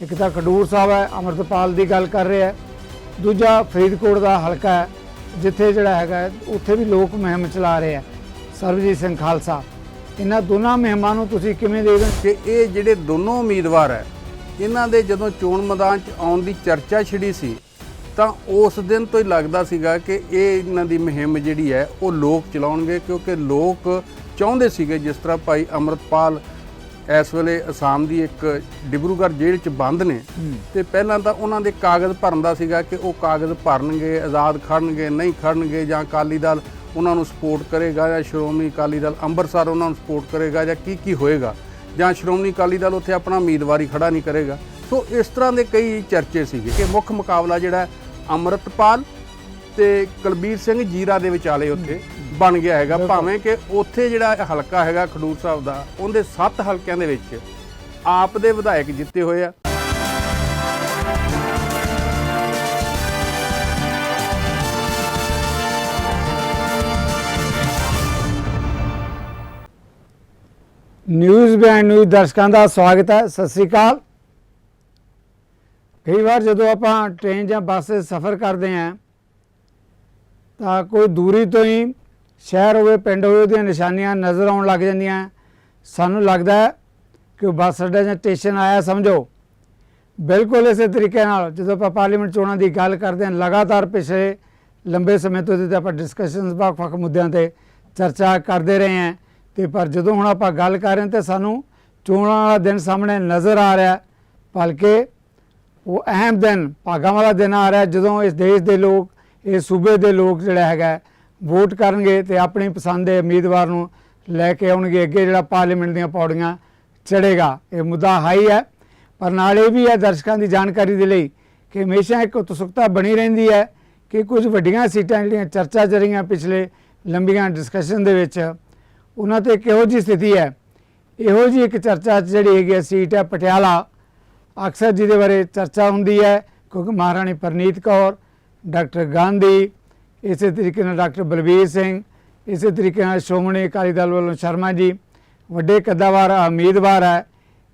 ਇੱਕ ਤਾਂ ਖਡੂਰ ਸਾਹਿਬ ਹੈ, ਅਮਰਤਪਾਲ ਦੀ ਗੱਲ ਕਰ ਰਿਹਾ ਹੈ। ਦੂਜਾ ਫਰੀਦਕੋਟ ਦਾ ਹਲਕਾ ਹੈ, ਜਿੱਥੇ ਜਿਹੜਾ ਹੈਗਾ ਉੱਥੇ ਵੀ ਲੋਕ ਮੁਹਿੰਮ ਚਲਾ ਰਹੇ ਹੈ, ਸਰਬਜੀਤ ਸਿੰਘ ਖਾਲਸਾ। ਇਹਨਾਂ ਦੋਨਾਂ ਮੁਹਿੰਮਾਂ ਨੂੰ ਤੁਸੀਂ ਕਿਵੇਂ ਦੇਖਦੇ ਕਿ ਇਹ ਜਿਹੜੇ ਦੋਨੋਂ ਉਮੀਦਵਾਰ ਹੈ, ਇਹਨਾਂ ਦੇ ਜਦੋਂ ਚੋਣ ਮੈਦਾਨ 'ਚ ਆਉਣ ਦੀ ਚਰਚਾ ਛਿੜੀ ਸੀ, ਤਾਂ ਉਸ ਦਿਨ ਤੋਂ ਹੀ ਲੱਗਦਾ ਸੀਗਾ ਕਿ ਇਹ ਇਹਨਾਂ ਦੀ ਮੁਹਿੰਮ ਜਿਹੜੀ ਹੈ, ਉਹ ਲੋਕ ਚਲਾਉਣਗੇ, ਕਿਉਂਕਿ ਲੋਕ ਚਾਹੁੰਦੇ ਸੀਗੇ ਜਿਸ ਤਰ੍ਹਾਂ ਭਾਈ ਅਮਰਤਪਾਲ ਇਸ ਵੇਲੇ ਅਸਾਮ ਦੀ ਇੱਕ ਡਿਬਰੂਗੜ੍ਹ ਜੇਲ੍ਹ 'ਚ ਬੰਦ ਨੇ। ਤੇ ਪਹਿਲਾਂ ਤਾਂ ਉਹਨਾਂ ਦੇ ਕਾਗਜ਼ ਭਰਨ ਦਾ ਸੀਗਾ ਕਿ ਉਹ ਕਾਗਜ਼ ਭਰਨਗੇ ਆਜ਼ਾਦ ਖੜਨਗੇ ਨਹੀਂ ਖੜਨਗੇ ਜਾਂ ਅਕਾਲੀ ਦਲ ਉਹਨਾਂ ਨੂੰ ਸਪੋਰਟ ਕਰੇਗਾ ਜਾਂ ਸ਼੍ਰੋਮਣੀ ਅਕਾਲੀ ਦਲ ਅੰਮ੍ਰਿਤਸਰ ਉਹਨਾਂ ਨੂੰ ਸਪੋਰਟ ਕਰੇਗਾ ਜਾਂ ਕੀ ਕੀ ਹੋਏਗਾ। ਜਾਂ ਸ਼੍ਰੋਮਣੀ ਅਕਾਲੀ ਦਲ ਉੱਥੇ ਆਪਣਾ ਉਮੀਦਵਾਰੀ ਖੜਾ ਨਹੀਂ ਕਰੇਗਾ। ਸੋ ਇਸ ਤਰ੍ਹਾਂ ਦੇ ਕਈ ਚਰਚੇ ਸੀਗੇ ਕਿ ਮੁੱਖ ਮੁਕਾਬਲਾ ਜਿਹੜਾ ਅੰਮ੍ਰਿਤਪਾਲ ਤੇ ਕੁਲਬੀਰ ਸਿੰਘ ਜੀਰਾ ਦੇ ਵਿਚਾਲੇ ਉੱਥੇ ਬਣ ਗਿਆ ਹੈਗਾ। ਭਾਵੇਂ ਕਿ ਉੱਥੇ ਜਿਹੜਾ ਹਲਕਾ ਹੈਗਾ ਖਡੂਰ ਸਾਹਿਬ ਦਾ ਉਹਦੇ 7 ਹਲਕਿਆਂ ਦੇ ਵਿੱਚ ਆਪ ਦੇ ਵਿਧਾਇਕ ਜਿੱਤੇ ਹੋਏ ਆ। ਨਿਊਜ਼ ਬਿਹਾਈਂਡ ਨਿਊਜ਼ ਦਰਸ਼ਕਾਂ ਦਾ ਸਵਾਗਤ ਹੈ। ਸਤਿ ਸ੍ਰੀ ਅਕਾਲ। ਕਈ ਵਾਰ ਜਦੋਂ ਆਪਾਂ ਟ੍ਰੇਨ ਜਾਂ ਬੱਸ ਸਫ਼ਰ ਕਰਦੇ ਹਾਂ ਤਾਂ ਕੋਈ ਦੂਰੀ ਤੋਂ ਹੀ ਸ਼ਹਿਰ ਹੋਵੇ, ਪਿੰਡ ਹੋਵੇ, ਉਹਦੀਆਂ ਨਿਸ਼ਾਨੀਆਂ ਨਜ਼ਰ ਆਉਣ ਲੱਗ ਜਾਂਦੀਆਂ। ਸਾਨੂੰ ਲੱਗਦਾ ਹੈ ਕਿ ਬੱਸ ਅੱਡਾ ਜਾਂ ਸਟੇਸ਼ਨ ਆਇਆ, ਸਮਝੋ। ਬਿਲਕੁਲ ਇਸੇ ਤਰੀਕੇ ਨਾਲ, ਜਦੋਂ ਆਪਾਂ ਪਾਰਲੀਮੈਂਟ ਚੋਣਾਂ ਦੀ ਗੱਲ ਕਰਦੇ ਹਾਂ, ਲਗਾਤਾਰ ਪਿਛਲੇ ਲੰਬੇ ਸਮੇਂ ਤੋਂ ਇਹਦੇ ਆਪਾਂ ਡਿਸਕਸ਼ਨਸ ਵੱਖ-ਵੱਖ ਮੁੱਦਿਆਂ ਤੇ ਚਰਚਾ ਕਰਦੇ ਰਹੇ ਹਾਂ, ਤੇ ਪਰ ਜਦੋਂ ਹੁਣ ਆਪਾਂ ਗੱਲ ਕਰ ਰਹੇ ਹਾਂ, ਤੇ ਸਾਨੂੰ ਚੋਣਾਂ ਵਾਲਾ ਦਿਨ ਸਾਹਮਣੇ ਨਜ਼ਰ ਆ ਰਿਹਾ, ਬਲਕਿ ਉਹ ਅਹਿਮ ਦਿਨ, ਭਾਗਾਂ ਵਾਲਾ ਦਿਨ ਆ ਰਿਹਾ, ਜਦੋਂ ਇਸ ਦੇਸ਼ ਦੇ ਲੋਕ ਇਹ ਸੂਬੇ ਦੇ ਲੋਕ ਜਿਹੜਾ ਹੈਗਾ ਵੋਟ ਕਰਨਗੇ ਤੇ ਆਪਣੀ ਪਸੰਦ ਦੇ ਉਮੀਦਵਾਰ ਨੂੰ ਲੈ ਕੇ ਆਉਣਗੇ। ਅੱਗੇ ਜਿਹੜਾ ਪਾਰਲੀਮੈਂਟ ਦੀਆਂ ਪੌੜੀਆਂ ਚੜੇਗਾ ਇਹ ਮੁੱਦਾ ਹਾਈ ਹੈ। ਪਰ ਨਾਲ ਇਹ ਵੀ ਹੈ ਦਰਸ਼ਕਾਂ ਦੀ ਜਾਣਕਾਰੀ ਦੇ ਲਈ ਕਿ ਹਮੇਸ਼ਾ ਇੱਕ ਉਤਸੁਕਤਾ ਬਣੀ ਰਹਿੰਦੀ ਹੈ ਕਿ ਕੁਝ ਵੱਡੀਆਂ ਸੀਟਾਂ ਜਿਹੜੀਆਂ ਚਰਚਾ ਚ ਰਹੀਆਂ ਪਿਛਲੇ ਲੰਬੀਆਂ ਡਿਸਕਸ਼ਨ ਦੇ ਵਿੱਚ, ਉਹਨਾਂ ਤੇ ਕਿਹੋ ਜੀ ਸਥਿਤੀ ਹੈ। ਇਹੋ ਜੀ ਇੱਕ ਚਰਚਾ 'ਚ ਜਿਹੜੀ ਹੈਗੀ ਹੈ, ਸੀਟ ਹੈ ਪਟਿਆਲਾ। ਅਕਸਰ ਜਿਹਦੇ ਬਾਰੇ ਚਰਚਾ ਹੁੰਦੀ ਹੈ, ਕਿਉਂਕਿ ਮਹਾਰਾਣੀ ਪਰਨੀਤ ਕੌਰ ਡਾਕਟਰ ਗਾਂਧੀ, ਇਸੇ ਤਰੀਕੇ ਨਾਲ ਡਾਕਟਰ ਬਲਬੀਰ ਸਿੰਘ, ਇਸੇ ਤਰੀਕੇ ਨਾਲ ਸ਼੍ਰੋਮਣੀ ਅਕਾਲੀ ਦਲ ਵੱਲੋਂ ਸ਼ਰਮਾ ਜੀ, ਵੱਡੇ ਕੱਦਾਵਾਰ ਉਮੀਦਵਾਰ ਹੈ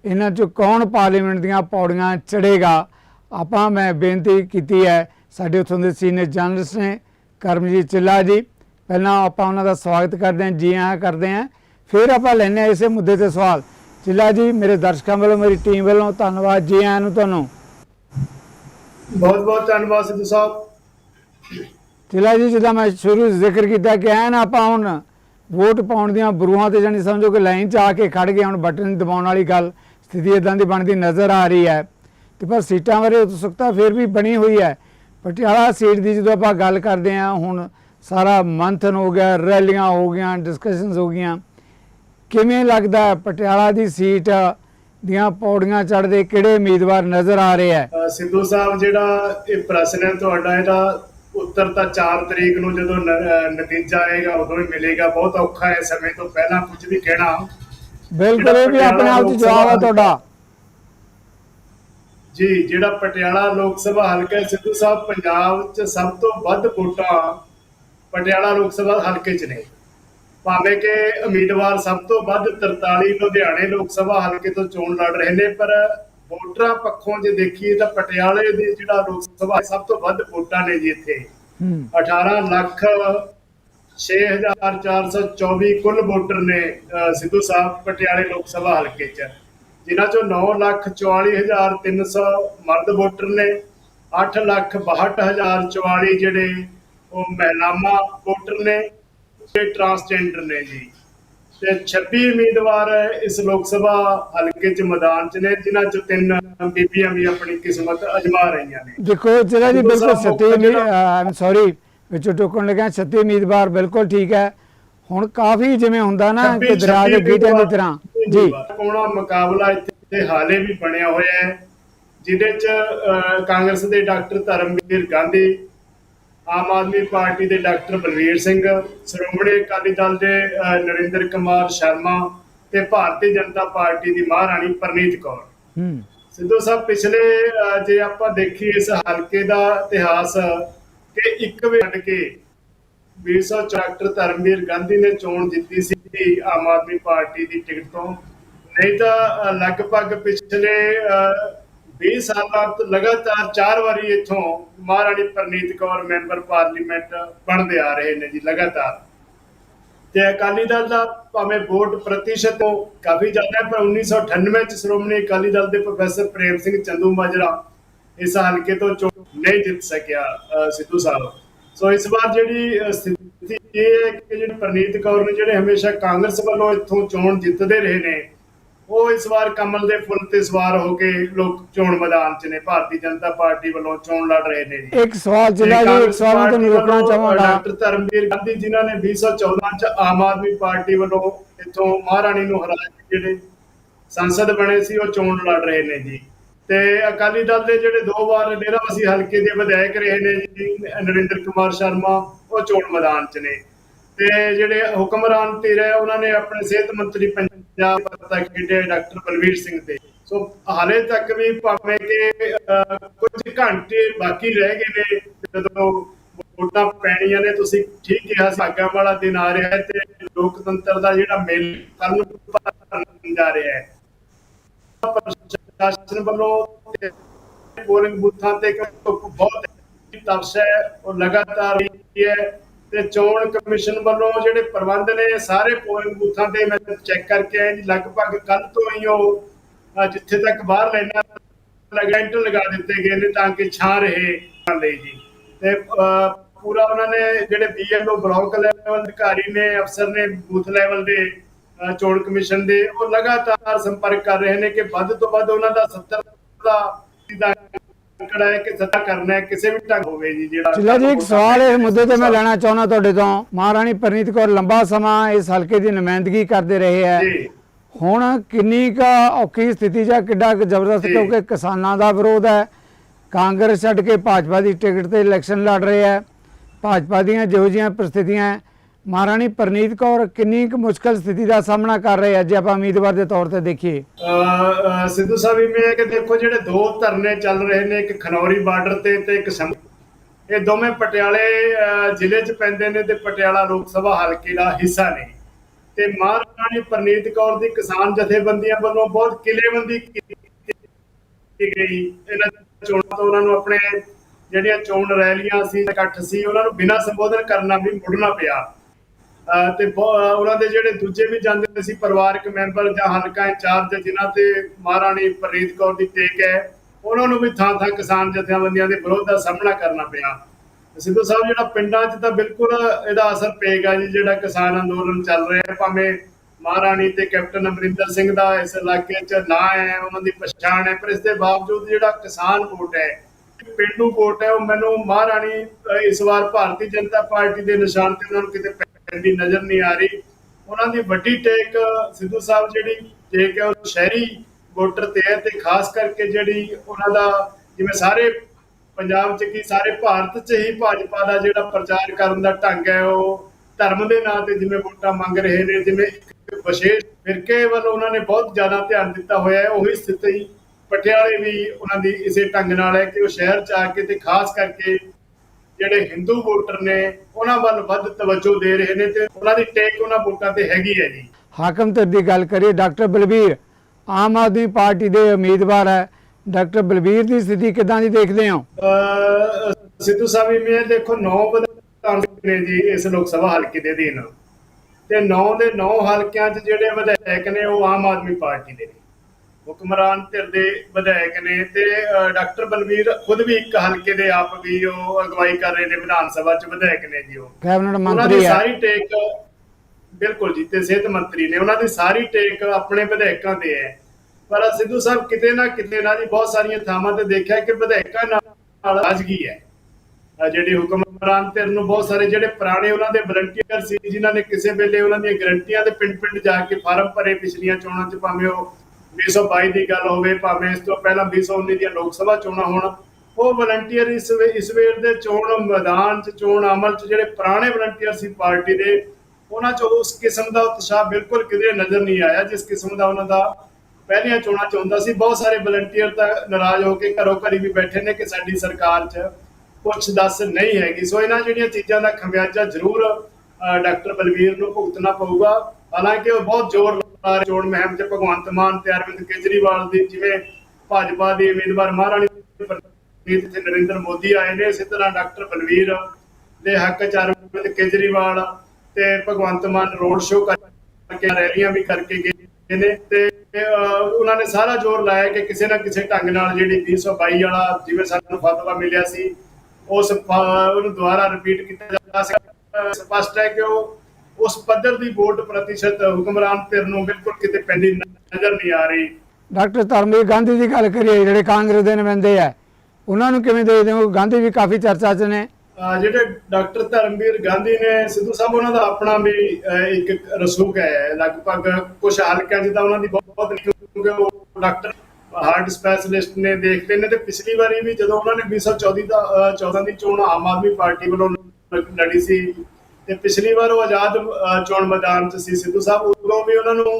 ਇਹਨਾਂ 'ਚੋਂ ਕੌਣ ਪਾਰਲੀਮੈਂਟ ਦੀਆਂ ਪੌੜੀਆਂ ਚੜ੍ਹੇਗਾ? ਆਪਾਂ ਮੈਂ ਬੇਨਤੀ ਕੀਤੀ ਹੈ, ਸਾਡੇ ਉੱਥੋਂ ਦੇ ਸੀਨੀਅਰ ਜਰਨਲਿਸਟ ਨੇ, ਕਰਮਜੀਤ ਚਿੱਲਾ ਜੀ, ਪਹਿਲਾਂ ਆਪਾਂ ਉਹਨਾਂ ਦਾ ਸਵਾਗਤ ਕਰਦੇ ਹਾਂ, ਜੀ ਆਇਆਂ ਕਰਦੇ ਹਾਂ, ਫਿਰ ਆਪਾਂ ਲੈਣੇ ਆ ਇਸੇ ਮੁੱਦੇ ਤੇ ਸਵਾਲ। ਚਿੱਲਾ ਜੀ, ਮੇਰੇ ਦਰਸ਼ਕਾਂ ਵੱਲੋਂ, ਮੇਰੀ ਟੀਮ ਵੱਲੋਂ ਧੰਨਵਾਦ, ਜੀ ਆਇਆਂ ਨੂੰ ਤੁਹਾਨੂੰ। ਬਹੁਤ ਬਹੁਤ ਧੰਨਵਾਦ ਸਿੱਧੂ ਸਾਹਿਬ। ਚਿੱਲਾ ਜੀ, ਜਿੱਦਾਂ ਮੈਂ ਸ਼ੁਰੂ ਜ਼ਿਕਰ ਕੀਤਾ ਕਿ ਐਨ ਆਪਾਂ ਹੁਣ ਵੋਟ ਪਾਉਣ ਦੀਆਂ ਬਰੂਹਾਂ ਤੇ ਜਾਣੀ ਸਮਝੋ ਕਿ ਲਾਈਨ 'ਚ ਆ ਕੇ ਖੜ ਗਏ, ਹੁਣ ਬਟਨ ਦਬਾਉਣ ਵਾਲੀ ਗੱਲ, ਸਥਿਤੀ ਇਦਾਂ ਦੀ ਬਣਦੀ ਨਜ਼ਰ ਆ ਰਹੀ ਹੈ। ਤੇ ਪਰ ਸੀਟਾਂ ਬਾਰੇ ਉਤਸੁਕਤਾ ਫਿਰ ਵੀ ਬਣੀ ਹੋਈ ਹੈ। ਪਟਿਆਲਾ ਸੀਟ ਦੀ ਜਦੋਂ ਆਪਾਂ ਗੱਲ ਕਰਦੇ ਹਾਂ, ਹੁਣ ਸਾਰਾ ਮੰਥਨ ਹੋ ਗਿਆ, ਰੈਲੀਆਂ ਹੋ ਗਈਆਂ ਡਿਸਕਸ਼ਨਸ ਹੋ ਗਈਆਂ। ਕਿਵੇਂ ਲੱਗਦਾ ਹੈ ਪਟਿਆਲਾ ਦੀ ਸੀਟ ਦੀਆਂ ਪੌੜੀਆਂ ਚੜ੍ਹਦੇ ਕਿਹੜੇ ਉਮੀਦਵਾਰ ਨਜ਼ਰ ਆ ਰਹੇ ਹੈ? ਅਹ ਸਾਹਿਬ, ਜਿਹੜਾ ਇਹ ਪ੍ਰਸ਼ਨ ਹੈ ਤੁਹਾਡਾ, ਇਹਦਾ ਉੱਤਰ ਤਾਂ 4 ਤਰੀਕ ਨੂੰ ਜਦੋਂ ਨਤੀਜਾ ਆਏਗਾ ਉਦੋਂ ਹੀ ਮਿਲੇਗਾ। ਬਹੁਤ ਔਖਾ ਹੈ ਸਮੇਂ ਤੋਂ ਪਹਿਲਾਂ ਕੁਝ ਵੀ ਕਹਿਣਾ। ਬਿਲਕੁਲ ਇਹ ਵੀ ਆਪਣੇ ਆਪ 'ਚ ਜਵਾਬ ਹੈ ਤੁਹਾਡਾ। ਜੀ ਜਿਹੜਾ ਪਟਿਆਲਾ ਲੋਕ ਸਭਾ ਹਲਕਾ ਸਿੱਧੂ ਸਾਹਿਬ ਪੰਜਾਬ 'ਚ ਸਭ ਤੋਂ ਵੱਧ ਵੋਟਾਂ ਪਟਿਆਲਾ ਲੋਕ ਸਭਾ ਹਲਕੇ 'ਚ ਨੇ। ਭਾਵੇਂ ਕਿ ਉਮੀਦਵਾਰ ਸਭ ਤੋਂ ਵੱਧ 43 ਲੁਧਿਆਣੇ ਲੋਕ ਸਭਾ ਹਲਕੇ ਤੋਂ ਚੋਣ ਲੜ ਰਹੇ ਨੇ ਪਰ ਵੋਟਰਾਂ ਪੱਖੋਂ ਜੇ ਦੇਖੀਏ ਤਾਂ ਪਟਿਆਲੇ ਦੇ ਜਿਹੜਾ ਲੋਕ ਸਭਾ ਸਭ ਤੋਂ ਵੱਧ ਵੋਟਾਂ ਨੇ ਜੀ ਇੱਥੇ। ਹੂੰ। 18 ਲੱਖ 6424 ਕੁੱਲ ਵੋਟਰ ਨੇ ਸਿੱਧੂ ਸਾਹਿਬ ਪਟਿਆਲੇ ਲੋਕ ਸਭਾ ਹਲਕੇ 'ਚ। ਜਿਨ੍ਹਾਂ ਚੋਂ 9 ਲੱਖ 44300 ਮਰਦ ਵੋਟਰ ਨੇ 8 ਲੱਖ 62044 ਜਿਹੜੇ ਉਹ ਮਹਿਲਾਵਾਂ ਵੋਟਰ ਨੇ ਤੇ ਟਰਾਂਸਜੈਂਡਰ ਨੇ ਜੀ। ਤੇ 26 ਉਮੀਦਵਾਰ ਇਸ ਲੋਕ ਸਭਾ ਹਲਕੇ 'ਚ ਮੈਦਾਨ 'ਚ ਨੇ ਜਿਨ੍ਹਾਂ 'ਚ ਤਿੰਨ ਬੀਬੀਆਂ ਵੀ ਆਪਣੀ ਕਿਸਮਤ ਅਜਮਾ ਰਹੀਆਂ ਨੇ। ਦੇਖੋ ਜਿਹੜਾ ਜੀ ਬਿਲਕੁਲ ਸੱਤੀ ਆਮ ਸੌਰੀ ਵਿੱਚੋਂ ਟੋਕਣ ਲੱਗਾ ਸੱਤੀ ਉਮੀਦਵਾਰ ਬਿਲਕੁਲ ਠੀਕ ਹੈ। ਹੁਣ ਕਾਫੀ ਜਿਵੇਂ ਹੁੰਦਾ ਨਾ ਕਿ ਦਰਿਆ ਦੇ ਗੀਟਾਂ ਦੀ ਤਰ੍ਹਾਂ। ਜੀ। ਕੋਣਾ ਮੁਕਾਬਲਾ ਇੱਥੇ ਹਾਲੇ ਵੀ ਬਣਿਆ ਹੋਇਆ ਹੈ ਜਿਹਦੇ ਚ ਕਾਂਗਰਸ ਦੇ ਡਾਕਟਰ ਧਰਮਵੀਰ ਗਾਂਧੀ ਆਮ ਆਦਮੀ ਪਾਰਟੀ ਦੇ ਡਾਕਟਰ ਬਲਵੀਰ ਸਿੰਘ ਸ਼੍ਰੋਮਣੀ ਅਕਾਲੀ ਦਲ ਦੇ ਨਰਿੰਦਰ ਕੁਮਾਰ ਸ਼ਰਮਾ ਤੇ ਭਾਰਤੀ ਜਨਤਾ ਪਾਰਟੀ ਦੀ ਮਹਾਰਾਣੀ ਪਰਨੀਤ ਕੌਰ। ਹੂੰ। ਸਿੱਧੂ ਸਾਹਿਬ ਪਿਛਲੇ ਜੇ ਆਪਾਂ ਦੇਖੀਏ ਇਸ ਹਲਕੇ ਦਾ ਇਤਿਹਾਸ ਕਿ ਇੱਕ ਵੇ ਛੱਡ ਕੇ 274 ਧਰਮਵੀਰ ਗਾਂਧੀ ਨੇ ਚੋਣ ਜਿੱਤੀ ਸੀ ਆਮ ਆਦਮੀ ਪਾਰਟੀ ਦੀ ਟਿਕਟ ਤੋਂ। ਨਹੀਂ ਤਾਂ ਲਗਭਗ ਪਿਛਲੇ 20 ਸਾਲਾਂ ਤੋਂ ਲਗਾਤਾਰ ਚਾਰ ਵਾਰੀ ਇੱਥੋਂ ਮਹਾਰਾਣੀ ਪ੍ਰਨੀਤ ਕੌਰ ਮੈਂਬਰ ਪਾਰਲੀਮੈਂਟ ਬਣਦੇ ਆ ਰਹੇ ਨੇ ਜੀ, ਲਗਾਤਾਰ। ਤੇ ਅਕਾਲੀ ਦਲ ਦਾ ਭਾਵੇਂ ਵੋਟ ਪ੍ਰਤੀਸ਼ਤ ਤੋਂ ਕਾਫੀ ਜ਼ਿਆਦਾ ਹੈ ਪਰ 1998 ਚ ਸ਼੍ਰੋਮਣੀ ਅਕਾਲੀ ਦਲ ਦੇ ਪ੍ਰੋਫੈਸਰ ਪ੍ਰੇਮ ਸਿੰਘ ਚੰਦੂ ਮਾਜਰਾ ਇਸ ਹਲਕੇ ਤੋਂ ਚੋਣ ਨਹੀਂ ਜਿੱਤ ਸਕਿਆ ਸਿੱਧੂ ਸਾਹਿਬ। ਸੋ ਇਸ ਵਾਰ ਜਿਹੜੀ ਸਥਿਤੀ ਇਹ ਹੈ ਕਿ ਜਿਹੜੇ ਪ੍ਰਨੀਤ ਕੌਰ ਨੇ ਜਿਹੜੇ ਹਮੇਸ਼ਾ ਕਾਂਗਰਸ ਵੱਲੋਂ ਇੱਥੋਂ ਚੋਣ ਜਿੱਤਦੇ ਰਹੇ ਨੇ ਉਹ ਇਸ ਵਾਰ ਕਮਲ ਦੇ ਫੁੱਲ ਤੇ ਸਵਾਰ ਹੋ ਕੇ ਲੋਕ ਚੋਣ ਮੈਦਾਨ 'ਚ ਨੇ। ਭਾਰਤੀ ਜਨਤਾ ਪਾਰਟੀ ਵੱਲੋਂ ਚੋਣ ਲੜ ਰਹੇ ਨੇ। ਇੱਕ ਸਵਾਲ ਜਿਹੜਾ ਜੀ ਇੱਕ ਸਵਾਲ ਤੁਹਾਨੂੰ ਰੋਕਣਾ ਚਾਹਾਂਗਾ। ਡਾਕਟਰ ਧਰਮਵੀਰ ਗਾਂਧੀ ਜਿਨ੍ਹਾਂ ਨੇ 2014 ਚ ਆਮ ਆਦਮੀ ਪਾਰਟੀ ਵੱਲੋਂ ਇੱਥੋਂ ਮਹਾਰਾਣੀ ਨੂੰ ਹਰਾ ਕੇ ਜਿਹੜੇ ਸੰਸਦ ਬਣੇ ਸੀ ਉਹ ਚੋਣ ਲੜ ਰਹੇ ਨੇ ਜੀ। ਤੇ ਅਕਾਲੀ ਦਲ ਦੇ ਜਿਹੜੇ ਦੋ ਵਾਰ ਡੇਰਾਬੱਸੀ ਹਲਕੇ ਦੇ ਵਿਧਾਇਕ ਰਹੇ ਨੇ ਜੀ ਨਰਿੰਦਰ ਕੁਮਾਰ ਸ਼ਰਮਾ ਉਹ ਚੋਣ ਮੈਦਾਨ 'ਚ ਨੇ। ਤੇ ਜਿਹੜੇ ਹੁਕਮਰਾਨ ਧਿਰ ਹੈ, ਉਹਨਾਂ ਨੇ ਆਪਣੇ ਸਿਹਤ ਮੰਤਰੀ ਪੰਜਾਬ ਪਤਾ ਕੀਤੇ ਡਾਕਟਰ ਬਲਵੀਰ ਸਿੰਘ ਤੇ ਸੋ ਹਾਲੇ ਤੱਕ ਵੀ ਭਾਵੇਂ ਕਿ ਕੁਝ ਘੰਟੇ ਬਾਕੀ ਰਹਿ ਗਏ ਨੇ, ਜਦੋਂ ਵੋਟਾਂ ਪੈਣੀਆਂ ਨੇ, ਤੁਸੀਂ ਠੀਕ ਕਿਹਾ, ਸਾਗਾ ਵਾਲਾ ਦਿਨ ਆ ਰਿਹਾ ਹੈ ਤੇ ਲੋਕਤੰਤਰ ਦਾ ਜਿਹੜਾ ਮੇਲ ਕੱਲ ਭਰਨ ਜਾ ਰਿਹਾ ਹੈ। ਪ੍ਰਸ਼ਾਸਨ ਵੱਲੋਂ ਪੋਲਿੰਗ ਬੂਥਾਂ ਤੇ ਬਹੁਤ ਤਪਸ਼ ਹੈ, ਉਹ ਲਗਾਤਾਰ ਰਹੀ ਹੈ। ਤੇ ਚੋਣ ਕਮਿਸ਼ਨ ਵੱਲੋਂ ਜਿਹੜੇ ਪ੍ਰਬੰਧ ਨੇ, ਸਾਰੇ ਪੋਲਿੰਗ ਬੂਥਾਂ ਤੇ ਮੈਂ ਚੈੱਕ ਕਰਕੇ ਆਇਆ ਜੀ। ਲਗਭਗ ਕੱਲ ਤੋਂ ਹੀ ਉਹ ਜਿੱਥੇ ਤੱਕ ਬਾਹਰ ਲੈਣਾ ਲਗੈਂਟ ਲਗਾ ਦਿੱਤੇ ਗਏ ਨੇ ਤਾਂ ਕਿ ਛਾਂ ਰਹੇ ਲਈ ਜੀ। ਤੇ ਪੂਰਾ ਉਹਨਾਂ ਨੇ ਜਿਹੜੇ ਬੀਐਲਓ ਬਲਾਕ ਲੈਵਲ ਅਧਿਕਾਰੀ ਨੇ, ਅਫਸਰ ਨੇ, ਬੂਥ ਲੈਵਲ ਦੇ ਚੋਣ ਕਮਿਸ਼ਨ ਦੇ, ਉਹ ਲਗਾਤਾਰ ਸੰਪਰਕ ਕਰ ਰਹੇ ਨੇ ਕਿ ਵੱਧ ਤੋਂ ਵੱਧ ਉਹਨਾਂ ਦਾ 70 ਦਾ ਦਾ ਅੰਕੜਾ ਹੈ ਕਿ ਸੱਤਾ ਕਰਨਾ ਹੈ ਕਿਸੇ ਵੀ ਢੰਗ ਹੋਵੇ ਜੀ ਜਿਹੜਾ ਚਿੱਲਾ ਜੀ ਇੱਕ ਸਵਾਲ ਇਸ ਮੁੱਦੇ ਤੇ ਮੈਂ ਲੈਣਾ ਚਾਹੁੰਦਾ ਤੁਹਾਡੇ ਤੋਂ। ਮਹਾਰਾਣੀ ਪ੍ਰਨੀਤ ਕੌਰ ਲੰਬਾ ਸਮਾਂ ਇਸ ਹਲਕੇ ਦੀ ਨੁਮਾਇੰਦਗੀ ਕਰਦੇ ਰਹੇ ਹੈ। ਹੁਣ ਕਿੰਨੀ ਕੁ ਔਖੀ ਸਥਿਤੀ ਜਾਂ ਕਿੱਡਾ ਜ਼ਬਰਦਸਤ। ਕਿਉਂਕਿ ਕਿਸਾਨਾਂ ਦਾ ਵਿਰੋਧ ਹੈ। ਕਾਂਗਰਸ ਛੱਡ ਕੇ ਭਾਜਪਾ ਦੀ ਟਿਕਟ ਤੇ ਇਲੈਕਸ਼ਨ ਲੜ ਰਹੇ ਹੈ। ਭਾਜਪਾ ਦੀਆਂ ਜਿਹੋ ਜਿਹੀਆਂ ਪ੍ਰਸਥਿਤੀਆਂ ਮਹਾਰਾਣੀ ਪ੍ਰਨੀਤ ਕੌਰ ਕਿੰਨੀ ਕੁ ਮੁਸ਼ਕਲ ਸਥਿਤੀ ਦਾ ਸਾਹਮਣਾ ਕਰ ਰਹੇ ਹੈ ਆਪਾਂ ਉਮੀਦਵਾਰ ਦੇ ਤੌਰ ਤੇ ਦੇਖੀਏ। ਅਹ, ਅਹ, ਸਿੱਧੂ ਸਾਹਿਬ ਇਵੇਂ ਹੈ ਕਿ ਦੇਖੋ ਜਿਹੜੇ ਦੋ ਧਰਨੇ ਚੱਲ ਰਹੇ ਨੇ ਇੱਕ ਖਨੌਰੀ ਬਾਰਡਰ ਤੇ ਤੇ ਇੱਕ ਸ਼ੰਭ ਇਹ ਦੋਵੇਂ ਪਟਿਆਲੇ ਅਹ, ਜ਼ਿਲ੍ਹੇ 'ਚ ਪੈਂਦੇ ਨੇ ਤੇ ਪਟਿਆਲਾ ਲੋਕ ਸਭਾ ਹਲਕੇ ਦਾ ਹਿੱਸਾ ਨੇ। ਤੇ ਮਹਾਰਾਣੀ ਪ੍ਰਨੀਤ ਕੌਰ ਦੀ ਕਿਸਾਨ ਜਥੇਬੰਦੀਆਂ ਵੱਲੋਂ ਬਹੁਤ ਕਿਲੇਬੰਦੀ ਕੀਤੀ ਕੀਤੀ ਗਈ। ਇਹਨਾਂ ਚੋਣਾਂ ਤੋਂ ਉਹਨਾਂ ਨੂੰ ਆਪਣੇ ਜਿਹੜੀਆਂ ਚੋਣ ਰੈਲੀਆਂ ਸੀ ਇਕੱਠ ਸੀ ਉਹਨਾਂ ਨੂੰ ਬਿਨਾਂ ਸੰਬੋਧਨ ਕਰਨਾ ਵੀ ਮੁੜਨਾ ਪਿਆ। ਤੇ ਬਹੁ- ਉਹਨਾਂ ਦੇ ਜਿਹੜੇ ਦੂਜੇ ਵੀ ਜਾਂਦੇ ਸੀ ਪਰਿਵਾਰਕ ਮੈਂਬਰ ਜਾਂ ਹਲਕਾ ਇੰਚਾਰਜ ਜਿਨ੍ਹਾਂ ਤੇ ਮਹਾਰਾਣੀ ਪ੍ਰਨੀਤ ਕੌਰ ਦੀ ਟੇਕ ਹੈ, ਉਹਨਾਂ ਨੂੰ ਵੀ ਥਾਂ ਥਾਂ ਕਿਸਾਨ ਜਥੇਬੰਦੀਆਂ ਦੇ ਵਿਰੋਧ ਦਾ ਸਾਹਮਣਾ ਕਰਨਾ ਪਿਆ। ਸਿੱਧੂ ਸਾਹਿਬ ਜਿਹੜਾ ਪਿੰਡਾਂ 'ਚ ਤਾਂ ਬਿਲਕੁਲ ਇਹਦਾ ਅਸਰ ਪਏਗਾ ਜੀ, ਜਿਹੜਾ ਕਿਸਾਨ ਅੰਦੋਲਨ ਚੱਲ ਰਿਹਾ ਹੈ। ਭਾਵੇਂ ਮਹਾਰਾਣੀ ਤੇ ਕੈਪਟਨ ਅਮਰਿੰਦਰ ਸਿੰਘ ਦਾ ਇਸ ਇਲਾਕੇ 'ਚ ਨਾਂ ਹੈ, ਉਹਨਾਂ ਦੀ ਪਛਾਣ ਹੈ, ਪਰ ਇਸ ਦੇ ਬਾਵਜੂਦ ਜਿਹੜਾ ਕਿਸਾਨ ਵੋਟ ਹੈ ਪਿੰਡੂ ਵੋਟ ਹੈ, ਉਹ ਮੈਨੂੰ ਮਹਾਰਾਣੀ ਇਸ ਵਾਰ ਭਾਰਤੀ ਜਨਤਾ ਪਾਰਟੀ ਦੇ ਨਿਸ਼ਾਨ ਤੇ ਉਹਨਾਂ ਨੂੰ ਕਿਤੇ ਪੈਂਦੀ ਨਜ਼ਰ ਨਹੀਂ ਆ ਰਹੀ। ਉਹਨਾਂ ਦੀ ਵੱਡੀ ਟੇਕ ਸਿੱਧੂ ਸਾਹਿਬ ਜਿਹੜੀ ਟੇਕ ਹੈ, ਉਹ ਸ਼ਹਿਰੀ ਵੋਟਰ ਤੇ ਹੈ ਤੇ ਖਾਸ ਕਰਕੇ ਜਿਹੜੀ ਉਹਨਾਂ ਦਾ ਜਿਵੇਂ ਸਾਰੇ ਪੰਜਾਬ 'ਚ ਕੀ ਸਾਰੇ ਭਾਰਤ 'ਚ ਹੀ ਭਾਜਪਾ ਦਾ ਜਿਹੜਾ ਪ੍ਰਚਾਰ ਕਰਨ ਦਾ ਢੰਗ ਹੈ, ਉਹ ਧਰਮ ਦੇ ਨਾਂ ਤੇ ਜਿਵੇਂ ਵੋਟਾਂ ਮੰਗ ਰਹੇ ਨੇ, ਜਿਵੇਂ ਵਿਸ਼ੇਸ਼ ਫਿਰਕੇ ਵੱਲ ਉਹਨਾਂ ਨੇ ਬਹੁਤ ਜ਼ਿਆਦਾ ਧਿਆਨ ਦਿੱਤਾ ਹੋਇਆ ਹੈ, ਉਹੀ ਸਥਿਤੀ ਪਟਿਆਲੇ ਵੀ ਉਹਨਾਂ ਦੀ ਇਸੇ ਢੰਗ ਨਾਲ ਹੈ ਕਿ ਉਹ ਸ਼ਹਿਰ 'ਚ ਆ ਕੇ ਤੇ ਖਾਸ ਕਰਕੇ ਜਿਹੜੇ ਹਿੰਦੂ ਵੋਟਰ ਨੇ ਉਹਨਾਂ ਵੱਲ ਵੱਧ ਤਵੱਜੋ ਦੇ ਰਹੇ ਨੇ ਤੇ ਉਹਨਾਂ ਦੀ ਟੇਕ ਉਹਨਾਂ ਵੋਟਾਂ ਤੇ ਹੈਗੀ ਹੈ ਜੀ। ਹਾਕਮ ਧਿਰ ਦੀ ਗੱਲ ਕਰੀਏ ਡਾਕਟਰ ਬਲਬੀਰ ਆਮ ਆਦਮੀ ਪਾਰਟੀ ਦੇ ਉਮੀਦਵਾਰ ਹੈ। ਡਾਕਟਰ ਬਲਬੀਰ ਦੀ ਸਥਿਤੀ ਕਿਦਾਂ ਦੀ ਦੇਖਦੇ ਹੋ? ਸਿੱਧੂ ਸਾਹਿਬ ਵੀ ਮੈਂ ਦੇਖੋ 9 ਵਿਧਾਨ ਸਭਾ ਨੇ ਜੀ ਇਸ ਲੋਕ ਸਭਾ ਹਲਕੇ ਦੇ ਅਧੀਨ। ਤੇ 9 ਦੇ 9 ਹਲਕਿਆਂ 'ਚ ਜਿਹੜੇ ਵਿਧਾਇਕ ਨੇ ਉਹ ਆਮ ਆਦਮੀ ਪਾਰਟੀ ਦੇ ਨੇ। ਹੁਕਮਰਾਨ ਧਿਰ ਦੇ ਵਿਧਾਇਕ ਨੇ ਤੇ ਡਾਕਟਰ ਬਲਵੀਰ ਖੁਦ ਵੀ ਇੱਕ ਹਲਕੇ ਦੇ ਆਪ ਵੀ ਉਹ ਅਗਵਾਈ ਕਰ ਰਹੇ ਨੇ ਵਿਧਾਨ ਸਭਾ 'ਚ ਵਿਧਾਇਕ ਨੇ ਜੀ ਉਹ। ਕੈਬਨਿਟ ਮੰਤਰੀ ਹੈ। ਸਾਰੀ ਟੇਕ ਬਿਲਕੁਲ ਜੀ ਤੇ ਸਿਹਤ ਮੰਤਰੀ ਨੇ। ਉਹਨਾਂ ਦੀ ਸਾਰੀ ਟੇਕ ਆਪਣੇ ਵਿਧਾਇਕਾਂ ਤੇ ਹੈ। ਪਰ ਸਿੱਧੂ ਸਾਹਿਬ ਕਿਤੇ ਨਾ ਕਿਤੇ ਨਾ ਜੀ ਬਹੁਤ ਸਾਰੀਆਂ ਥਾਵਾਂ ਤੇ ਦੇਖਿਆ ਕਿ ਵਿਧਾਇਕਾਂ ਨਾਲ ਰਾਜਗੀ ਹੈ। ਜਿਹੜੀ ਹੁਕਮਰਾਨ ਧਿਰ ਨੂੰ ਬਹੁਤ ਸਾਰੇ ਜਿਹੜੇ ਪੁਰਾਣੇ ਉਹਨਾਂ ਦੇ ਵਲੰਟੀਅਰ ਸੀ ਜਿਨ੍ਹਾਂ ਨੇ ਕਿਸੇ ਵੇਲੇ ਉਹਨਾਂ ਦੀਆਂ ਗਰੰਟੀਆਂ ਦੇ ਪਿੰਡ-ਪਿੰਡ ਜਾ ਕੇ ਫਾਰਮ ਭਰੇ ਪਿਛਲੀਆਂ ਚੋਣਾਂ 'ਚ ਭਾਵੇਂ ਉਹ 2022 ਦੀ ਗੱਲ ਹੋਵੇ, ਭਾਵੇਂ ਇਸ ਤੋਂ ਪਹਿਲਾਂ 2019 ਦੀਆਂ ਲੋਕ ਸਭਾ ਚੋਣਾਂ ਹੋਣ, ਉਹ ਵਲੰਟੀਅਰ ਇਸ ਇਸ ਵੇਰ ਦੇ ਚੋਣ ਮੈਦਾਨ 'ਚ, ਚੋਣ ਅਮਲ 'ਚ ਜਿਹੜੇ ਪੁਰਾਣੇ ਵਲੰਟੀਅਰ ਸੀ ਪਾਰਟੀ ਦੇ, ਉਹਨਾਂ 'ਚ ਉਸ ਕਿਸਮ ਦਾ ਉਤਸ਼ਾਹ ਬਿਲਕੁਲ ਕਿਤੇ ਨਜ਼ਰ ਨਹੀਂ ਆਇਆ, ਜਿਸ ਕਿਸਮ ਦਾ ਉਹਨਾਂ ਦਾ ਪਹਿਲੀਆਂ ਚੋਣਾਂ 'ਚ ਹੁੰਦਾ ਸੀ। ਬਹੁਤ ਸਾਰੇ ਵਲੰਟੀਅਰ ਤਾਂ ਨਾਰਾਜ਼ ਹੋ ਕੇ ਘਰੋਂ ਘਰੀ ਵੀ ਬੈਠੇ ਨੇ ਕਿ ਸਾਡੀ ਸਰਕਾਰ 'ਚ ਕੁਛ ਦੱਸ ਨਹੀਂ ਹੈਗੀ। ਸੋ ਇਹਨਾਂ ਜਿਹੜੀਆਂ ਚੀਜ਼ਾਂ ਦਾ ਖਮਿਆਜਾ ਜ਼ਰੂਰ ਡਾਕਟਰ ਬਲਵੀਰ ਨੂੰ ਭੁਗਤਣਾ ਪਊਗਾ। ਹਾਲਾਂਕਿ ਉਹ ਬਹੁਤ ਜ਼ੋਰ ਲਾ ਚੋਣ ਮੁਹਿੰਮ 'ਚ ਭਗਵੰਤ ਮਾਨ ਤੇ ਅਰਵਿੰਦ ਕੇਜਰੀਵਾਲ ਦੀ, ਜਿਵੇਂ ਭਾਜਪਾ ਦੇ ਉਮੀਦਵਾਰ ਮਹਾਰਾਣੀ ਪ੍ਰਨੀਤ ਤੇ ਨਰਿੰਦਰ ਮੋਦੀ ਆਏ ਨੇ, ਇਸੇ ਤਰ੍ਹਾਂ ਡਾਕਟਰ ਬਲਵੀਰ ਦੇ ਹੱਕ ਚ ਅਰਵਿੰਦ ਕੇਜਰੀਵਾਲ ਤੇ ਭਗਵੰਤ ਮਾਨ ਰੋਡ ਸ਼ੋਅ ਕਰਕੇ ਰੈਲੀਆਂ ਵੀ ਕਰਕੇ ਗਏ ਨੇ ਤੇ ਉਹਨਾਂ ਨੇ ਸਾਰਾ ਜ਼ੋਰ ਲਾਇਆ ਕਿ ਕਿਸੇ ਨਾ ਕਿਸੇ ਢੰਗ ਨਾਲ ਜਿਹੜੀ 222 ਵਾਲਾ ਜਿਵੇਂ ਸਾਨੂੰ ਫਤਵਾ ਮਿਲਿਆ ਸੀ, ਉਸ ਫ- ਉਹਨੂੰ ਦੁਬਾਰਾ ਰਿਪੀਟ ਕੀਤਾ ਜਾ ਸਕਦਾ। ਸਪਸ਼ਟ ਹੈ ਕਿ ਉਹ ਉਸ ਪੱਧਰ ਦੀ ਵੋਟ ਪ੍ਰਤੀਸ਼ਤ ਹੁਕਮਰਾਨ ਧਿਰ ਨੂੰ ਬਿਲਕੁਲ ਕਿਤੇ ਪੈਂਦੀ ਨਜ਼ਰ ਨਹੀਂ ਆ ਰਹੀ। ਡਾਕਟਰ ਧਰਮਵੀਰ ਗਾਂਧੀ ਦੀ ਗੱਲ ਕਰੀਏ ਜਿਹੜੇ ਕਾਂਗਰਸ ਦੇ ਨੁਮਾਇੰਦੇ ਆ ਉਹਨਾਂ ਨੂੰ ਕਿਵੇਂ ਦੇਖਦੇ ਹੋ? ਗਾਂਧੀ ਵੀ ਕਾਫੀ ਚਰਚਾ 'ਚ ਨੇ। ਜਿਹੜੇ ਡਾਕਟਰ ਧਰਮਵੀਰ ਗਾਂਧੀ ਨੇ ਸਿੱਧੂ ਸਾਹਿਬ ਉਹਨਾਂ ਦਾ ਆਪਣਾ ਵੀ ਇੱਕ ਰਸੂਖ ਹੈ। ਲਗਭਗ ਕੁਝ ਹਲਕਿਆਂ ਤਾਂ ਉਹਨਾਂ ਦੀ ਬਹੁਤ ਕਿਉਂਕਿ ਉਹ ਡਾਕਟਰ ਹਾਰਟ ਸਪੈਸ਼ਲਿਸਟ ਨੇ ਦੇਖਦੇ ਨੇ ਤੇ ਪਿਛਲੀ ਵਾਰੀ ਵੀ ਜਦੋਂ ਉਹਨਾਂ ਨੇ 2014 ਦਾ ਅਹ, 14 ਦੀ ਚੋਣ ਆਮ ਆਦਮੀ ਪਾਰਟੀ ਵੱਲੋਂ ਲੜੀ ਸੀ ਤੇ ਪਿਛਲੀ ਵਾਰ ਉਹ ਆਜ਼ਾਦ ਚੋਣ ਮੈਦਾਨ 'ਚ ਸੀ ਸਿੱਧੂ ਸਾਹਿਬ ਉਦੋਂ ਵੀ ਉਹਨਾਂ ਨੂੰ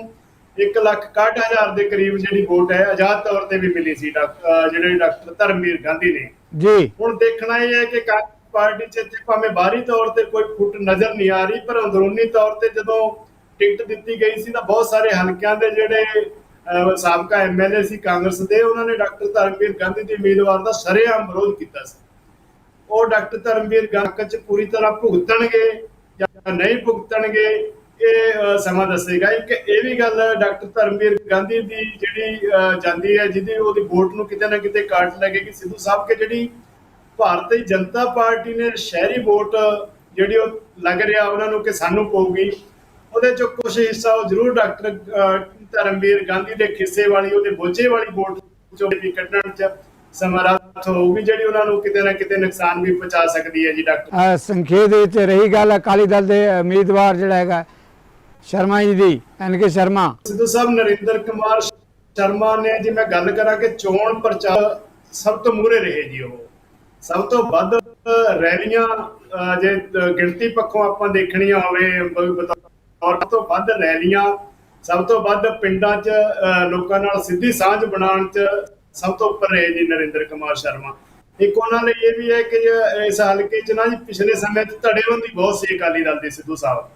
1 ਲੱਖ 61000 ਦੇ ਕਰੀਬ ਜਿਹੜੀ ਵੋਟ ਹੈ ਆਜ਼ਾਦ ਤੌਰ ਤੇ ਵੀ ਮਿਲੀ ਸੀ ਜਿਹੜੇ ਡਾਕਟਰ ਧਰਮਵੀਰ ਗਾਂਧੀ ਨੇ। ਜੀ। ਹੁਣ ਦੇਖਣਾ ਇਹ ਹੈ ਕਿ ਕਾਂਗਰਸ ਪਾਰਟੀ ਚ ਇੱਥੇ ਭਾਵੇਂ ਬਾਹਰੀ ਤੌਰ ਤੇ ਕੋਈ ਫੁੱਟ ਨਜ਼ਰ ਨਹੀਂ ਆ ਰਹੀ ਪਰ ਅੰਦਰੂਨੀ ਤੌਰ ਤੇ ਜਦੋਂ ਟਿਕਟ ਦਿੱਤੀ ਗਈ ਸੀ ਤਾਂ ਬਹੁਤ ਸਾਰੇ ਹਲਕਿਆਂ ਦੇ ਜਿਹੜੇ ਸਾਬਕਾ ਐਮਐਲਏ ਸੀ ਕਾਂਗਰਸ ਦੇ ਉਹਨਾਂ ਨੇ ਡਾਕਟਰ ਧਰਮਵੀਰ ਗਾਂਧੀ ਦੇ ਉਮੀਦਵਾਰ ਦਾ ਸ਼ਰੇਆਮ ਵਿਰੋਧ ਕੀਤਾ ਸੀ। ਉਹ ਡਾਕਟਰ ਧਰਮਵੀਰ ਗਾਂਧੀ ਚ ਪੂਰੀ ਤਰ੍ਹਾਂ ਭੁਗਤਣਗੇ ਜਾਂ ਨਹੀਂ ਭੁਗਤਣਗੇ, ਇਹ ਸਮਾਂ ਦੱਸੇਗਾ। ਇੱਕ ਇਹ ਵੀ ਗੱਲ ਡਾਕਟਰ ਧਰਮਵੀਰ ਗਾਂਧੀ ਦੀ ਜਿਹੜੀ ਜਾਂਦੀ ਹੈ, ਜਿਹਦੀ ਉਹਦੀ ਵੋਟ ਨੂੰ ਕਿਤੇ ਨਾ ਕਿਤੇ ਕਾਟ ਲੱਗੇਗੀ ਸਿੱਧੂ ਸਾਹਿਬ ਕੇ ਜਿਹੜੀ ਭਾਰਤੀ ਜਨਤਾ ਪਾਰਟੀ ਨੇ ਸ਼ਹਿਰੀ ਵੋਟ ਜਿਹੜੀ ਉਹ ਲੱਗ ਰਿਹਾ, ਉਹਨਾਂ ਨੂੰ ਕਿ ਸਾਨੂੰ ਪਊਗੀ। ਉਹਦੇ ਚੋਂ ਕੁਝ ਹਿੱਸਾ ਉਹ ਜ਼ਰੂਰ ਡਾਕਟਰ ਧਰਮਵੀਰ ਗਾਂਧੀ ਦੇ ਖਿੱਸੇ ਵਾਲੀ, ਉਹਦੇ ਬੋਝੇ ਵਾਲੀ ਵੋਟ ਚੋਂ ਵੀ ਕੱਢਣ ਚ ਸਮਰੱਥ ਹੋਊਗੀ ਜਿਹੜੀ ਉਹਨਾਂ ਨੂੰ ਕਿਤੇ ਨਾ ਕਿਤੇ ਨੁਕਸਾਨ ਵੀ ਪਹੁੰਚਾ ਸਕਦੀ ਹੈ ਜੀ ਡਾਕਟਰ। ਅਹ ਸੰਖੇਪ ਦੇ ਵਿੱਚ ਰਹੀ ਗੱਲ ਅਕਾਲੀ ਦਲ ਦੇ ਉਮੀਦਵਾਰ ਜਿਹੜਾ ਹੈਗਾ ਸ਼ਰਮਾ ਜੀ ਦੀ ਐਨ ਕੇ ਸ਼ਰਮਾ। ਸਿੱਧੂ ਸਾਹਿਬ ਨਰਿੰਦਰ ਕੁਮਾਰ ਸ਼ਰਮਾ ਨੇ ਜੇ ਮੈਂ ਗੱਲ ਕਰਾਂ ਕਿ ਚੋਣ ਪ੍ਰਚਾਰ ਸਭ ਤੋਂ ਮੂਹਰੇ ਰਹੇ ਜੀ ਉਹ। ਸਭ ਤੋਂ ਵੱਧ ਰੈਲੀਆਂ ਜੇ ਗਿਣਤੀ ਪੱਖੋਂ ਆਪਾਂ ਦੇਖਣੀਆਂ ਹੋਵੇ ਬ- ਬਤੌਰ ਸਭ ਤੋਂ ਵੱਧ ਰੈਲੀਆਂ ਸਭ ਤੋਂ ਵੱਧ ਪਿੰਡਾਂ 'ਚ ਲੋਕਾਂ ਨਾਲ ਸਿੱਧੀ ਸਾਂਝ ਬਣਾਉਣ 'ਚ ਸਭ ਤੋਂ ਉੱਪਰ ਰਹੇ ਜੀ ਨਰਿੰਦਰ ਕੁਮਾਰ ਸ਼ਰਮਾ। ਇੱਕ ਉਹਨਾਂ ਲਈ ਇਹ ਵੀ ਹੈ ਕਿ ਇਸ ਹਲਕੇ 'ਚ ਨਾ ਜੀ ਪਿਛਲੇ ਸਮੇਂ 'ਚ ਧੜੇਬੰਦੀ ਬਹੁਤ ਸੀ ਅਕਾਲੀ ਦਲ ਦੇ ਸਿੱਧੂ ਸਾਹਿਬ।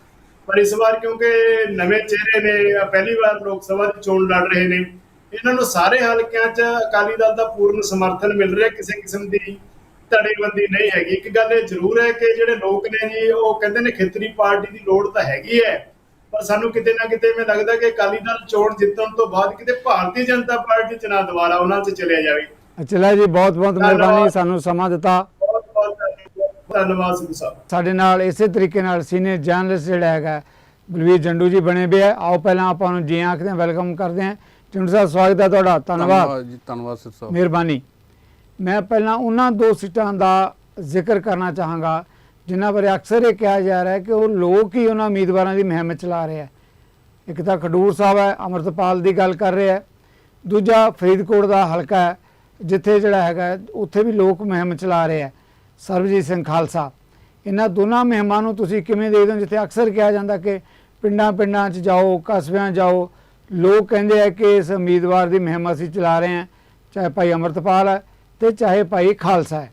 ਪਰ ਇਸ ਵਾਰ ਕਿਉਂਕਿ ਨਵੇਂ ਚਿਹਰੇ ਨੇ ਪਹਿਲੀ ਵਾਰ ਲੋਕ ਸਭਾ ਦੀ ਚੋਣ ਲੜ ਰਹੇ ਨੇ, ਇਹਨਾਂ ਨੂੰ ਸਾਰੇ ਹਲਕਿਆਂ 'ਚ ਅਕਾਲੀ ਦਲ ਦਾ ਪੂਰਨ ਸਮਰਥਨ ਮਿਲ ਰਿਹਾ, ਕਿਸੇ ਕਿਸਮ ਦੀ ਧੜੇਬੰਦੀ ਨਹੀਂ ਹੈਗੀ। ਇੱਕ ਗੱਲ ਇਹ ਜ਼ਰੂਰ ਹੈ ਕਿ ਜਿਹੜੇ ਲੋਕ ਨੇ ਜੀ, ਉਹ ਕਹਿੰਦੇ ਨੇ ਖੇਤਰੀ ਪਾਰਟੀ ਦੀ ਲੋੜ ਤਾਂ ਹੈਗੀ ਹੈ। ਪਰ ਸਾਨੂੰ ਕਿਤੇ ਨਾ ਕਿਤੇ ਮੈਂ ਲੱਗਦਾ ਕਿ ਅਕਾਲੀ ਦਲ ਚੋਣ ਜਿੱਤਣ ਤੋਂ ਬਾਅਦ ਕਿਤੇ ਭਾਰਤੀ ਜਨਤਾ ਪਾਰਟੀ 'ਚ ਨਾ ਦੁਬਾਰਾ ਉਹਨਾਂ 'ਚ ਚਲਿਆ ਜਾਵੇ। ਚਲਾ ਜੀ ਬਹੁਤ ਬਹੁਤ ਮਿਹਰਬਾਨੀ। ਸਾਨੂੰ ਸਮਾਂ ਦਿੱਤਾ। ਬਹੁਤ ਬਹੁਤ ਧੰਨਵਾਦ। ਸਾਹਿਬ। ਸਾਡੇ ਨਾਲ ਇਸੇ ਤਰੀਕੇ ਨਾਲ ਸੀਨੀਅਰ ਜਰਨਲਿਸਟ ਜਿਹੜਾ ਹੈਗਾ ਬਲਵੀਰ ਜੰਡੂ ਜੀ ਬਣੇ ਆ। ਆਓ ਪਹਿਲਾਂ ਆਪਾਂ ਨੂੰ ਜੀ ਆਖਦੇ ਹਾਂ ਵੈਲਕਮ ਕਰਦੇ ਹਾਂ। ਜੰਡੂ ਸਾਹਿਬ ਸਵਾਗਤ ਹੈ ਤੁਹਾਡਾ। ਧੰਨਵਾਦ। ਜੀ ਧੰਨਵਾਦ ਸਰ ਸਾਹਿਬ। ਮਿਹਰਬਾਨੀ। ਮੈਂ ਪਹਿਲਾਂ ਉਹਨਾਂ ਦੋ ਸੀਟਾਂ ਦਾ ਜ਼ਿਕਰ ਕਰਨਾ ਚਾਹਾਂਗਾ। ਜਿਨ੍ਹਾਂ ਬਾਰੇ ਅਕਸਰ ਇਹ ਕਿਹਾ ਜਾ ਰਿਹਾ ਹੈ ਕਿ ਉਹ ਲੋਕ ਹੀ ਉਹਨਾਂ ਉਮੀਦਵਾਰਾਂ ਦੀ ਮੁਹਿੰਮ ਚਲਾ ਰਹੇ ਹੈ। ਇੱਕ ਤਾਂ ਖਡੂਰ ਸਾਹਿਬ ਹੈ, ਅਮਰਤਪਾਲ ਦੀ ਗੱਲ ਕਰ ਰਿਹਾ ਹੈ। ਦੂਜਾ ਫਰੀਦਕੋਟ ਦਾ ਹਲਕਾ ਹੈ, ਜਿੱਥੇ ਜਿਹੜਾ ਹੈਗਾ ਉੱਥੇ ਵੀ ਲੋਕ ਮੁਹਿੰਮ ਚਲਾ ਰਹੇ ਹੈ, ਸਰਬਜੀਤ ਸਿੰਘ ਖਾਲਸਾ। ਇਹਨਾਂ ਦੋਨਾਂ ਮੁਹਿੰਮਾਂ ਨੂੰ ਤੁਸੀਂ ਕਿਵੇਂ ਦੇਖਦੇ ਹੋ, ਜਿੱਥੇ ਅਕਸਰ ਕਿਹਾ ਜਾਂਦਾ ਕਿ ਪਿੰਡਾਂ ਪਿੰਡਾਂ 'ਚ ਜਾਓ, ਕਸਬਿਆਂ ਜਾਓ, ਲੋਕ ਕਹਿੰਦੇ ਆ ਕਿ ਇਸ ਉਮੀਦਵਾਰ ਦੀ ਮੁਹਿੰਮ ਅਸੀਂ ਚਲਾ ਰਹੇ ਹਾਂ, ਚਾਹੇ ਭਾਈ ਅਮਰਤਪਾਲ ਹੈ ਤੇ ਚਾਹੇ ਭਾਈ ਖਾਲਸਾ ਹੈ।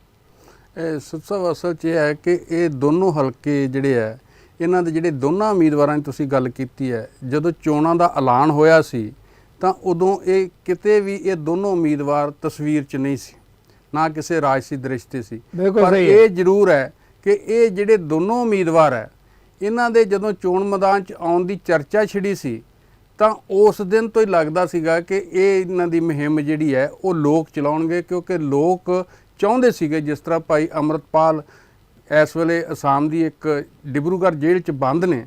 ਤੋਂ ਅਸਲ 'ਚ ਇਹ ਹੈ ਕਿ ਇਹ ਦੋਨੋਂ ਹਲਕੇ ਜਿਹੜੇ ਹੈ ਇਹਨਾਂ ਦੇ ਜਿਹੜੇ ਦੋਨਾਂ ਉਮੀਦਵਾਰਾਂ ਦੀ ਤੁਸੀਂ ਗੱਲ ਕੀਤੀ ਹੈ ਜਦੋਂ ਚੋਣਾਂ ਦਾ ਐਲਾਨ ਹੋਇਆ ਸੀ ਤਾਂ ਉਦੋਂ ਇਹ ਕਿਤੇ ਵੀ ਇਹ ਦੋਨੋਂ ਉਮੀਦਵਾਰ ਤਸਵੀਰ 'ਚ ਨਹੀਂ ਸੀ ਨਾ ਕਿਸੇ ਰਾਜਸੀ ਦ੍ਰਿਸ਼ ਤੇ ਸੀ ਪਰ। ਇਹ ਜ਼ਰੂਰ ਹੈ ਕਿ ਇਹ ਜਿਹੜੇ ਦੋਨੋਂ ਉਮੀਦਵਾਰ ਹੈ ਇਹਨਾਂ ਦੇ ਜਦੋਂ ਚੋਣ ਮੈਦਾਨ 'ਚ ਆਉਣ ਦੀ ਚਰਚਾ ਛਿੜੀ ਸੀ ਤਾਂ ਉਸ ਦਿਨ ਤੋਂ ਹੀ ਲੱਗਦਾ ਸੀਗਾ ਕਿ ਇਹ ਇਹਨਾਂ ਦੀ ਮੁਹਿੰਮ ਜਿਹੜੀ ਹੈ ਉਹ ਲੋਕ ਚਲਾਉਣਗੇ ਕਿਉਂਕਿ ਲੋਕ ਚਾਹੁੰਦੇ ਸੀਗੇ ਜਿਸ ਤਰ੍ਹਾਂ ਭਾਈ ਅਮਰਤਪਾਲ ਇਸ ਵੇਲੇ ਅਸਾਮ ਦੀ ਇੱਕ ਡਿਬਰੂਗੜ੍ਹ ਜੇਲ੍ਹ 'ਚ ਬੰਦ ਨੇ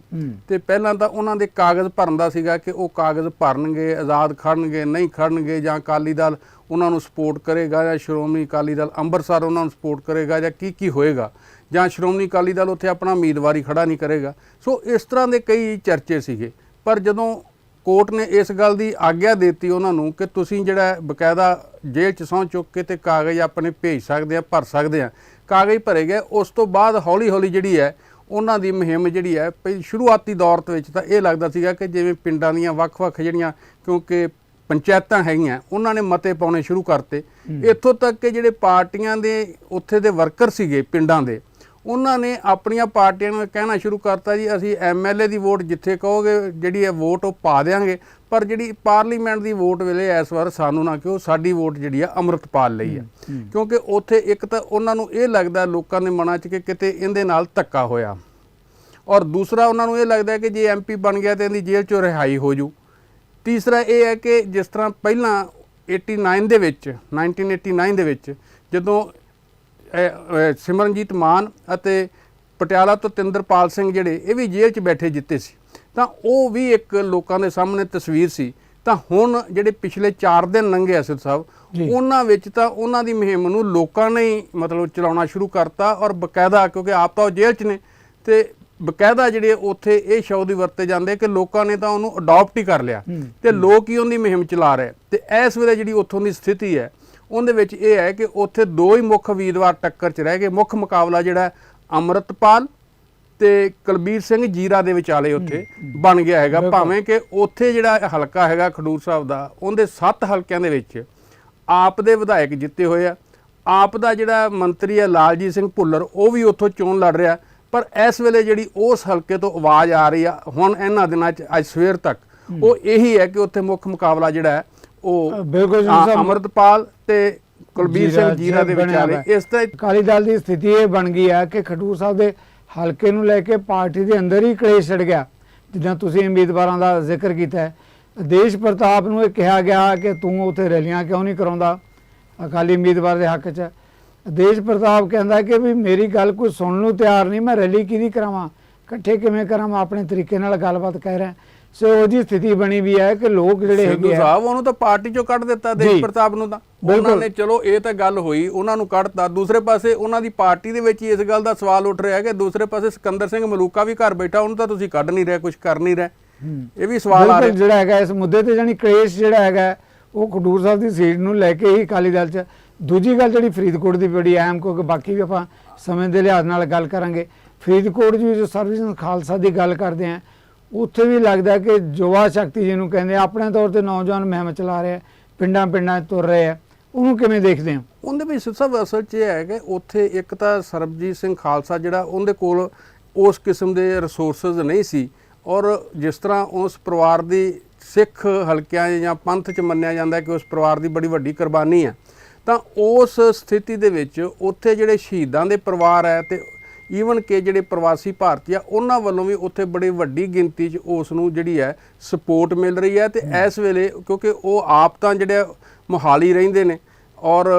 ਤੇ ਪਹਿਲਾਂ ਤਾਂ ਉਹਨਾਂ ਦੇ ਕਾਗਜ਼ ਭਰਨ ਦਾ ਸੀਗਾ ਕਿ ਉਹ ਕਾਗਜ਼ ਭਰਨਗੇ ਆਜ਼ਾਦ ਖੜਨਗੇ ਨਹੀਂ ਖੜਨਗੇ ਜਾਂ ਅਕਾਲੀ ਦਲ ਉਹਨਾਂ ਨੂੰ ਸਪੋਰਟ ਕਰੇਗਾ ਜਾਂ ਸ਼੍ਰੋਮਣੀ ਅਕਾਲੀ ਦਲ ਅੰਮ੍ਰਿਤਸਰ ਉਹਨਾਂ ਨੂੰ ਸਪੋਰਟ ਕਰੇਗਾ ਜਾਂ ਕੀ ਕੀ ਹੋਏਗਾ? ਜਾਂ ਸ਼੍ਰੋਮਣੀ ਅਕਾਲੀ ਦਲ ਉੱਥੇ ਆਪਣਾ ਉਮੀਦਵਾਰੀ ਖੜਾ ਨਹੀਂ ਕਰੇਗਾ? ਸੋ ਇਸ ਤਰ੍ਹਾਂ ਦੇ ਕਈ ਚਰਚੇ ਸੀਗੇ। ਪਰ ਜਦੋਂ ਕੋਰਟ ਨੇ ਇਸ ਗੱਲ ਦੀ ਆਗਿਆ ਦਿੱਤੀ ਉਹਨਾਂ ਨੂੰ ਕਿ ਤੁਸੀਂ ਜਿਹੜਾ ਬਕਾਇਦਾ ਜੇਲ੍ਹ 'ਚ ਸਹੁੰ ਚੁੱਕ ਕੇ ਤੇ ਕਾਗਜ਼ ਆਪਣੇ ਭੇਜ ਸਕਦੇ ਆ ਭਰ ਸਕਦੇ ਆ। ਕਾਗਜ਼ ਭਰੇ ਗਏ ਉਸ ਤੋਂ ਬਾਅਦ ਹੌਲੀ ਹੌਲੀ ਜਿਹੜੀ ਹੈ ਉਹਨਾਂ ਦੀ ਮੁਹਿੰਮ ਜਿਹੜੀ ਹੈ ਪਹਿਲੀ ਸ਼ੁਰੂਆਤੀ ਦੌਰ ਦੇ ਵਿੱਚ ਤਾਂ ਇਹ ਲੱਗਦਾ ਸੀਗਾ ਕਿ ਜਿਵੇਂ ਪਿੰਡਾਂ ਦੀਆਂ ਵੱਖ-ਵੱਖ ਜਿਹੜੀਆਂ ਕਿਉਂਕਿ ਪੰਚਾਇਤਾਂ ਹੈਗੀਆਂ ਉਹਨਾਂ ਨੇ ਮਤੇ ਪਾਉਣੇ ਸ਼ੁਰੂ ਕਰਤੇ। ਇੱਥੋਂ ਤੱਕ ਕਿ ਜਿਹੜੇ ਪਾਰਟੀਆਂ ਦੇ ਉੱਥੇ ਦੇ ਵਰਕਰ ਸੀਗੇ ਪਿੰਡਾਂ ਦੇ ਉਹਨਾਂ ਨੇ ਆਪਣੀਆਂ ਪਾਰਟੀਆਂ ਨੂੰ ਕਹਿਣਾ ਸ਼ੁਰੂ ਕਰਤਾ ਜੀ ਅਸੀਂ ਐਮਐਲਏ ਦੀ ਵੋਟ ਜਿੱਥੇ ਕਹੋਗੇ ਜਿਹੜੀ ਇਹ ਵੋਟ ਉਹ ਪਾ ਦੇਾਂਗੇ ਪਰ ਜਿਹੜੀ ਪਾਰਲੀਮੈਂਟ ਦੀ ਵੋਟ ਵੇਲੇ ਇਸ ਵਾਰ ਸਾਨੂੰ ਨਾ ਕਿਉਂ ਸਾਡੀ ਵੋਟ ਜਿਹੜੀ ਆ ਅੰਮ੍ਰਿਤਪਾਲ ਲਈ ਆ। ਕਿਉਂਕਿ ਉੱਥੇ ਇੱਕ ਤਾਂ ਉਹਨਾਂ ਨੂੰ ਇਹ ਲੱਗਦਾ ਲੋਕਾਂ ਦੇ ਮਨਾਂ 'ਚ ਕਿ ਕਿਤੇ ਇਹਦੇ ਨਾਲ ਧੱਕਾ ਹੋਇਆ। ਔਰ ਦੂਸਰਾ ਉਹਨਾਂ ਨੂੰ ਇਹ ਲੱਗਦਾ ਕਿ ਜੇ ਐਮਪੀ ਬਣ ਗਿਆ ਤੇ ਇਹਦੀ ਜੇਲ੍ਹ ਚੋਂ ਰਿਹਾਈ ਹੋ ਜੂ। ਤੀਸਰਾ ਇਹ ਹੈ ਕਿ ਜਿਸ ਤਰ੍ਹਾਂ ਪਹਿਲਾਂ 89 ਦੇ ਵਿੱਚ 1989 ਦੇ ਵਿੱਚ ਜਦੋਂ ਸਿਮਰਨਜੀਤ ਮਾਨ ਅਤੇ ਪਟਿਆਲਾ ਤੋਂ ਤਿੰਦਰਪਾਲ ਸਿੰਘ ਜਿਹੜੇ ਇਹ ਵੀ ਜੇਲ੍ਹ 'ਚ ਬੈਠੇ ਜਿੱਤੇ ਸੀ। ਤਾਂ ਉਹ ਵੀ ਇੱਕ ਲੋਕਾਂ ਦੇ ਸਾਹਮਣੇ ਤਸਵੀਰ ਸੀ। ਤਾਂ ਹੁਣ ਜਿਹੜੇ ਪਿਛਲੇ 4 ਦਿਨ ਲੰਘੇ ਅਸਦ ਸਾਹਿਬ। ਉਹਨਾਂ ਵਿੱਚ ਤਾਂ ਉਹਨਾਂ ਦੀ ਮੁਹਿੰਮ ਨੂੰ ਲੋਕਾਂ ਨੇ ਹੀ ਮਤਲਬ ਚਲਾਉਣਾ ਸ਼ੁਰੂ ਕਰਤਾ ਔਰ ਬਕਾਇਦਾ ਕਿਉਂਕਿ ਆਪ ਤਾਂ ਉਹ ਜੇਲ੍ਹ 'ਚ ਨੇ ਤੇ ਬਕਾਇਦਾ ਜਿਹੜੇ ਉੱਥੇ ਇਹ ਸ਼ਬਦ ਹੀ ਵਰਤੇ ਜਾਂਦੇ ਕਿ ਲੋਕਾਂ ਨੇ ਤਾਂ ਉਹਨੂੰ ਅਡਾਪਟ ਹੀ ਕਰ ਲਿਆ। ਤੇ ਲੋਕ ਹੀ ਉਹਦੀ ਮੁਹਿੰਮ ਚਲਾ ਰਹੇ ਤੇ ਇਸ ਵੇਲੇ ਜਿਹੜੀ ਉੱਥੋਂ ਦੀ ਸਥਿਤੀ ਹੈ ਉਹਦੇ ਵਿੱਚ ਇਹ ਹੈ ਕਿ ਉੱਥੇ ਦੋ ਹੀ ਮੁੱਖ ਉਮੀਦਵਾਰ ਟੱਕਰ 'ਚ ਰਹਿ ਗਏ। ਮੁੱਖ ਮੁਕਾਬਲਾ ਜਿਹੜਾ ਅੰਮ੍ਰਿਤਪਾਲ ਤੇ ਕੁਲਬੀਰ ਸਿੰਘ ਜੀਰਾ ਦੇ ਵਿਚਾਲੇ ਉੱਥੇ ਬਣ ਗਿਆ ਹੈਗਾ। ਭਾਵੇਂ ਕਿ ਉੱਥੇ ਜਿਹੜਾ ਹਲਕਾ ਹੈਗਾ ਖਡੂਰ ਸਾਹਿਬ ਦਾ ਉਹਦੇ 7 ਹਲਕਿਆਂ ਦੇ ਵਿੱਚ ਆਪ ਦੇ ਵਿਧਾਇਕ ਜਿੱਤੇ ਹੋਏ ਆ। ਆਪ ਦਾ ਜਿਹੜਾ ਮੰਤਰੀ ਹੈ ਲਾਲਜੀਤ ਸਿੰਘ ਭੁੱਲਰ ਉਹ ਵੀ ਉੱਥੋਂ ਚੋਣ ਲੜ ਰਿਹਾ। ਪਰ ਇਸ ਵੇਲੇ ਜਿਹੜੀ ਉਸ ਹਲਕੇ ਤੋਂ ਆਵਾਜ਼ ਆ ਰਹੀ ਆ ਹੁਣ ਇਹਨਾਂ ਦਿਨਾਂ 'ਚ ਅੱਜ ਸਵੇਰ ਤੱਕ ਉਹ ਇਹੀ ਹੈ ਕਿ ਉੱਥੇ ਮੁੱਖ ਮੁਕਾਬਲਾ ਜਿਹੜਾ ਹੈ ਉਹ ਬਿਲਕੁਲ ਜੀ ਸਾਹਿਬ। ਅੰਮ੍ਰਿਤਪਾਲ ਤੇ ਕੁਲਬੀਰ ਸਿੰਘ ਜੀਰਾ ਦੇ ਬਣਿਆ ਵਿਚਾਲੇ ਹੋਇਆ। ਇਸ ਤਰ੍ਹਾਂ ਅਕਾਲੀ ਦਲ ਦੀ ਸਥਿਤੀ ਇਹ ਬਣ ਗਈ ਹੈ ਕਿ ਖਡੂਰ ਸਾਹਿਬ ਦੇ ਹਲਕੇ ਨੂੰ ਲੈ ਕੇ ਪਾਰਟੀ ਦੇ ਅੰਦਰ ਹੀ ਕਲੇਸ਼ ਛਿੜ ਗਿਆ ਜਿੱਦਾਂ ਤੁਸੀਂ ਉਮੀਦਵਾਰਾਂ ਦਾ ਜ਼ਿਕਰ ਕੀਤਾ ਹੈ। ਦੇਸ਼ ਪ੍ਰਤਾਪ ਨੂੰ ਇਹ ਕਿਹਾ ਗਿਆ ਕਿ ਤੂੰ ਉੱਥੇ ਰੈਲੀਆਂ ਕਿਉਂ ਨਹੀਂ ਕਰਾਉਂਦਾ? ਅਕਾਲੀ ਉਮੀਦਵਾਰ ਦੇ ਹੱਕ 'ਚ। ਦੇਸ਼ ਪ੍ਰਤਾਪ ਕਹਿੰਦਾ ਕਿ ਵੀ ਮੇਰੀ ਗੱਲ ਕੋਈ ਸੁਣਨ ਨੂੰ ਤਿਆਰ ਨਹੀਂ ਮੈਂ ਰੈਲੀ ਕਿਹਦੀ ਕਰਾਵਾਂ? ਇਕੱਠੇ ਕਿਵੇਂ ਕਰਾਂ? ਮੈਂ ਆਪਣੇ ਤਰੀਕੇ ਨਾਲ ਗੱਲਬਾਤ ਕਹਿ ਰਿਹਾ। ਸੋ ਉਹਦੀ ਸਥਿਤੀ ਬਣੀ ਵੀ ਹੈ ਕਿ ਲੋਕ ਜਿਹੜੇ ਹੈਗੇ ਆ ਸਾਹਿਬ ਉਹਨੂੰ ਤਾਂ ਪਾਰਟੀ ਚੋਂ ਕੱਢ ਦਿੱਤਾ। ਦੇਸ਼ ਪ੍ਰਤਾਪ ਨੂੰ ਤਾਂ। ਉਹਨਾਂ। ਨੇ ਚਲੋ ਇਹ ਤਾਂ ਗੱਲ ਹੋਈ ਉਹਨਾਂ ਨੂੰ ਕੱਢਤਾ। ਦੂਸਰੇ ਪਾਸੇ ਉਹਨਾਂ ਦੀ ਪਾਰਟੀ ਦੇ ਵਿੱਚ ਇਸ ਗੱਲ ਦਾ ਸਵਾਲ ਉੱਠ ਰਿਹਾ ਹੈ ਕਿ ਦੂਸਰੇ ਪਾਸੇ ਸਿਕੰਦਰ ਸਿੰਘ ਮਲੂਕਾ ਵੀ ਘਰ ਬੈਠਾ ਉਹਨੂੰ ਤਾਂ ਤੁਸੀਂ ਕੱਢ ਨਹੀਂ ਰਹੇ ਕੁਝ ਕਰ ਨਹੀਂ ਰਹੇ। ਇਹ ਵੀ ਸਵਾਲ ਆ ਰਿਹਾ। ਜਿਹੜਾ ਹੈਗਾ ਇਸ ਮੁੱਦੇ ਤੇ ਜਾਨੀ ਕਲੇਸ਼ ਜਿਹੜਾ ਹੈਗਾ ਉਹ ਖਡੂਰ ਸਾਹਿਬ ਦੀ ਸੀਟ ਨੂੰ ਲੈ ਕੇ ਹੀ ਅਕਾਲੀ ਦਲ ਚ। ਦੂਜੀ ਗੱਲ ਜਿਹੜੀ ਫਰੀਦਕੋਟ ਦੀ ਬੜੀ ਅਹਿਮ ਕਿਉਂਕਿ ਬਾਕੀ ਵੀ ਆਪਾਂ ਸਮੇਂ ਦੇ ਲਿਹਾਜ਼ ਨਾਲ ਗੱਲ ਕਰਾਂਗੇ। ਫਰੀਦਕੋਟ ਦੀ ਜੋ ਸਰਵਿਸ ਖਾਲਸਾ ਦੀ ਗੱਲ ਕਰਦੇ ਆ ਉੱਥੇ ਵੀ ਲੱਗਦਾ ਕਿ ਯੁਵਾ ਸ਼ਕਤੀ ਜਿਹਨੂੰ ਕਹਿੰਦੇ ਆਪਣੇ ਤੌਰ ਤੇ ਨੌਜਵਾਨ ਮਹਿਮ ਚਲਾ ਰਹੇ ਆ ਪਿੰਡਾਂ ਪਿੰਡਾਂ 'ਚ ਤੁਰ ਰਹੇ ਆ ਉਹਨੂੰ ਕਿਵੇਂ ਦੇਖਦੇ ਹੋ? ਉਹਦੇ ਵਿੱਚ ਸਿੱਧੂ ਸਾਹਿਬ ਅਸਲ 'ਚ ਇਹ ਹੈ ਕਿ ਉੱਥੇ ਇੱਕ ਤਾਂ ਸਰਬਜੀਤ ਸਿੰਘ ਖਾਲਸਾ ਜਿਹੜਾ ਉਹਦੇ ਕੋਲ ਉਸ ਕਿਸਮ ਦੇ ਰਿਸੋਰਸਸ ਨਹੀਂ ਸੀ ਔਰ ਜਿਸ ਤਰ੍ਹਾਂ ਉਸ ਪਰਿਵਾਰ ਦੀ ਸਿੱਖ ਹਲਕਿਆਂ ਜਾਂ ਪੰਥ 'ਚ ਮੰਨਿਆ ਜਾਂਦਾ ਕਿ ਉਸ ਪਰਿਵਾਰ ਦੀ ਬੜੀ ਵੱਡੀ ਕੁਰਬਾਨੀ ਹੈ, ਤਾਂ ਉਸ ਸਥਿਤੀ ਦੇ ਵਿੱਚ ਉੱਥੇ ਜਿਹੜੇ ਸ਼ਹੀਦਾਂ ਦੇ ਪਰਿਵਾਰ ਹੈ ਤੇ ਈਵਨ ਕਿ ਜਿਹੜੇ ਪ੍ਰਵਾਸੀ ਭਾਰਤੀ ਆ ਉਹਨਾਂ ਵੱਲੋਂ ਵੀ ਉੱਥੇ ਬੜੀ ਵੱਡੀ ਗਿਣਤੀ 'ਚ ਉਸ ਨੂੰ ਜਿਹੜੀ ਹੈ ਸਪੋਰਟ ਮਿਲ ਰਹੀ ਹੈ ਤੇ ਇਸ ਵੇਲੇ ਕਿਉਂਕਿ ਉਹ ਆਪ ਤਾਂ ਜਿਹੜੇ ਮੋਹਾਲੀ ਰਹਿੰਦੇ ਨੇ ਔਰ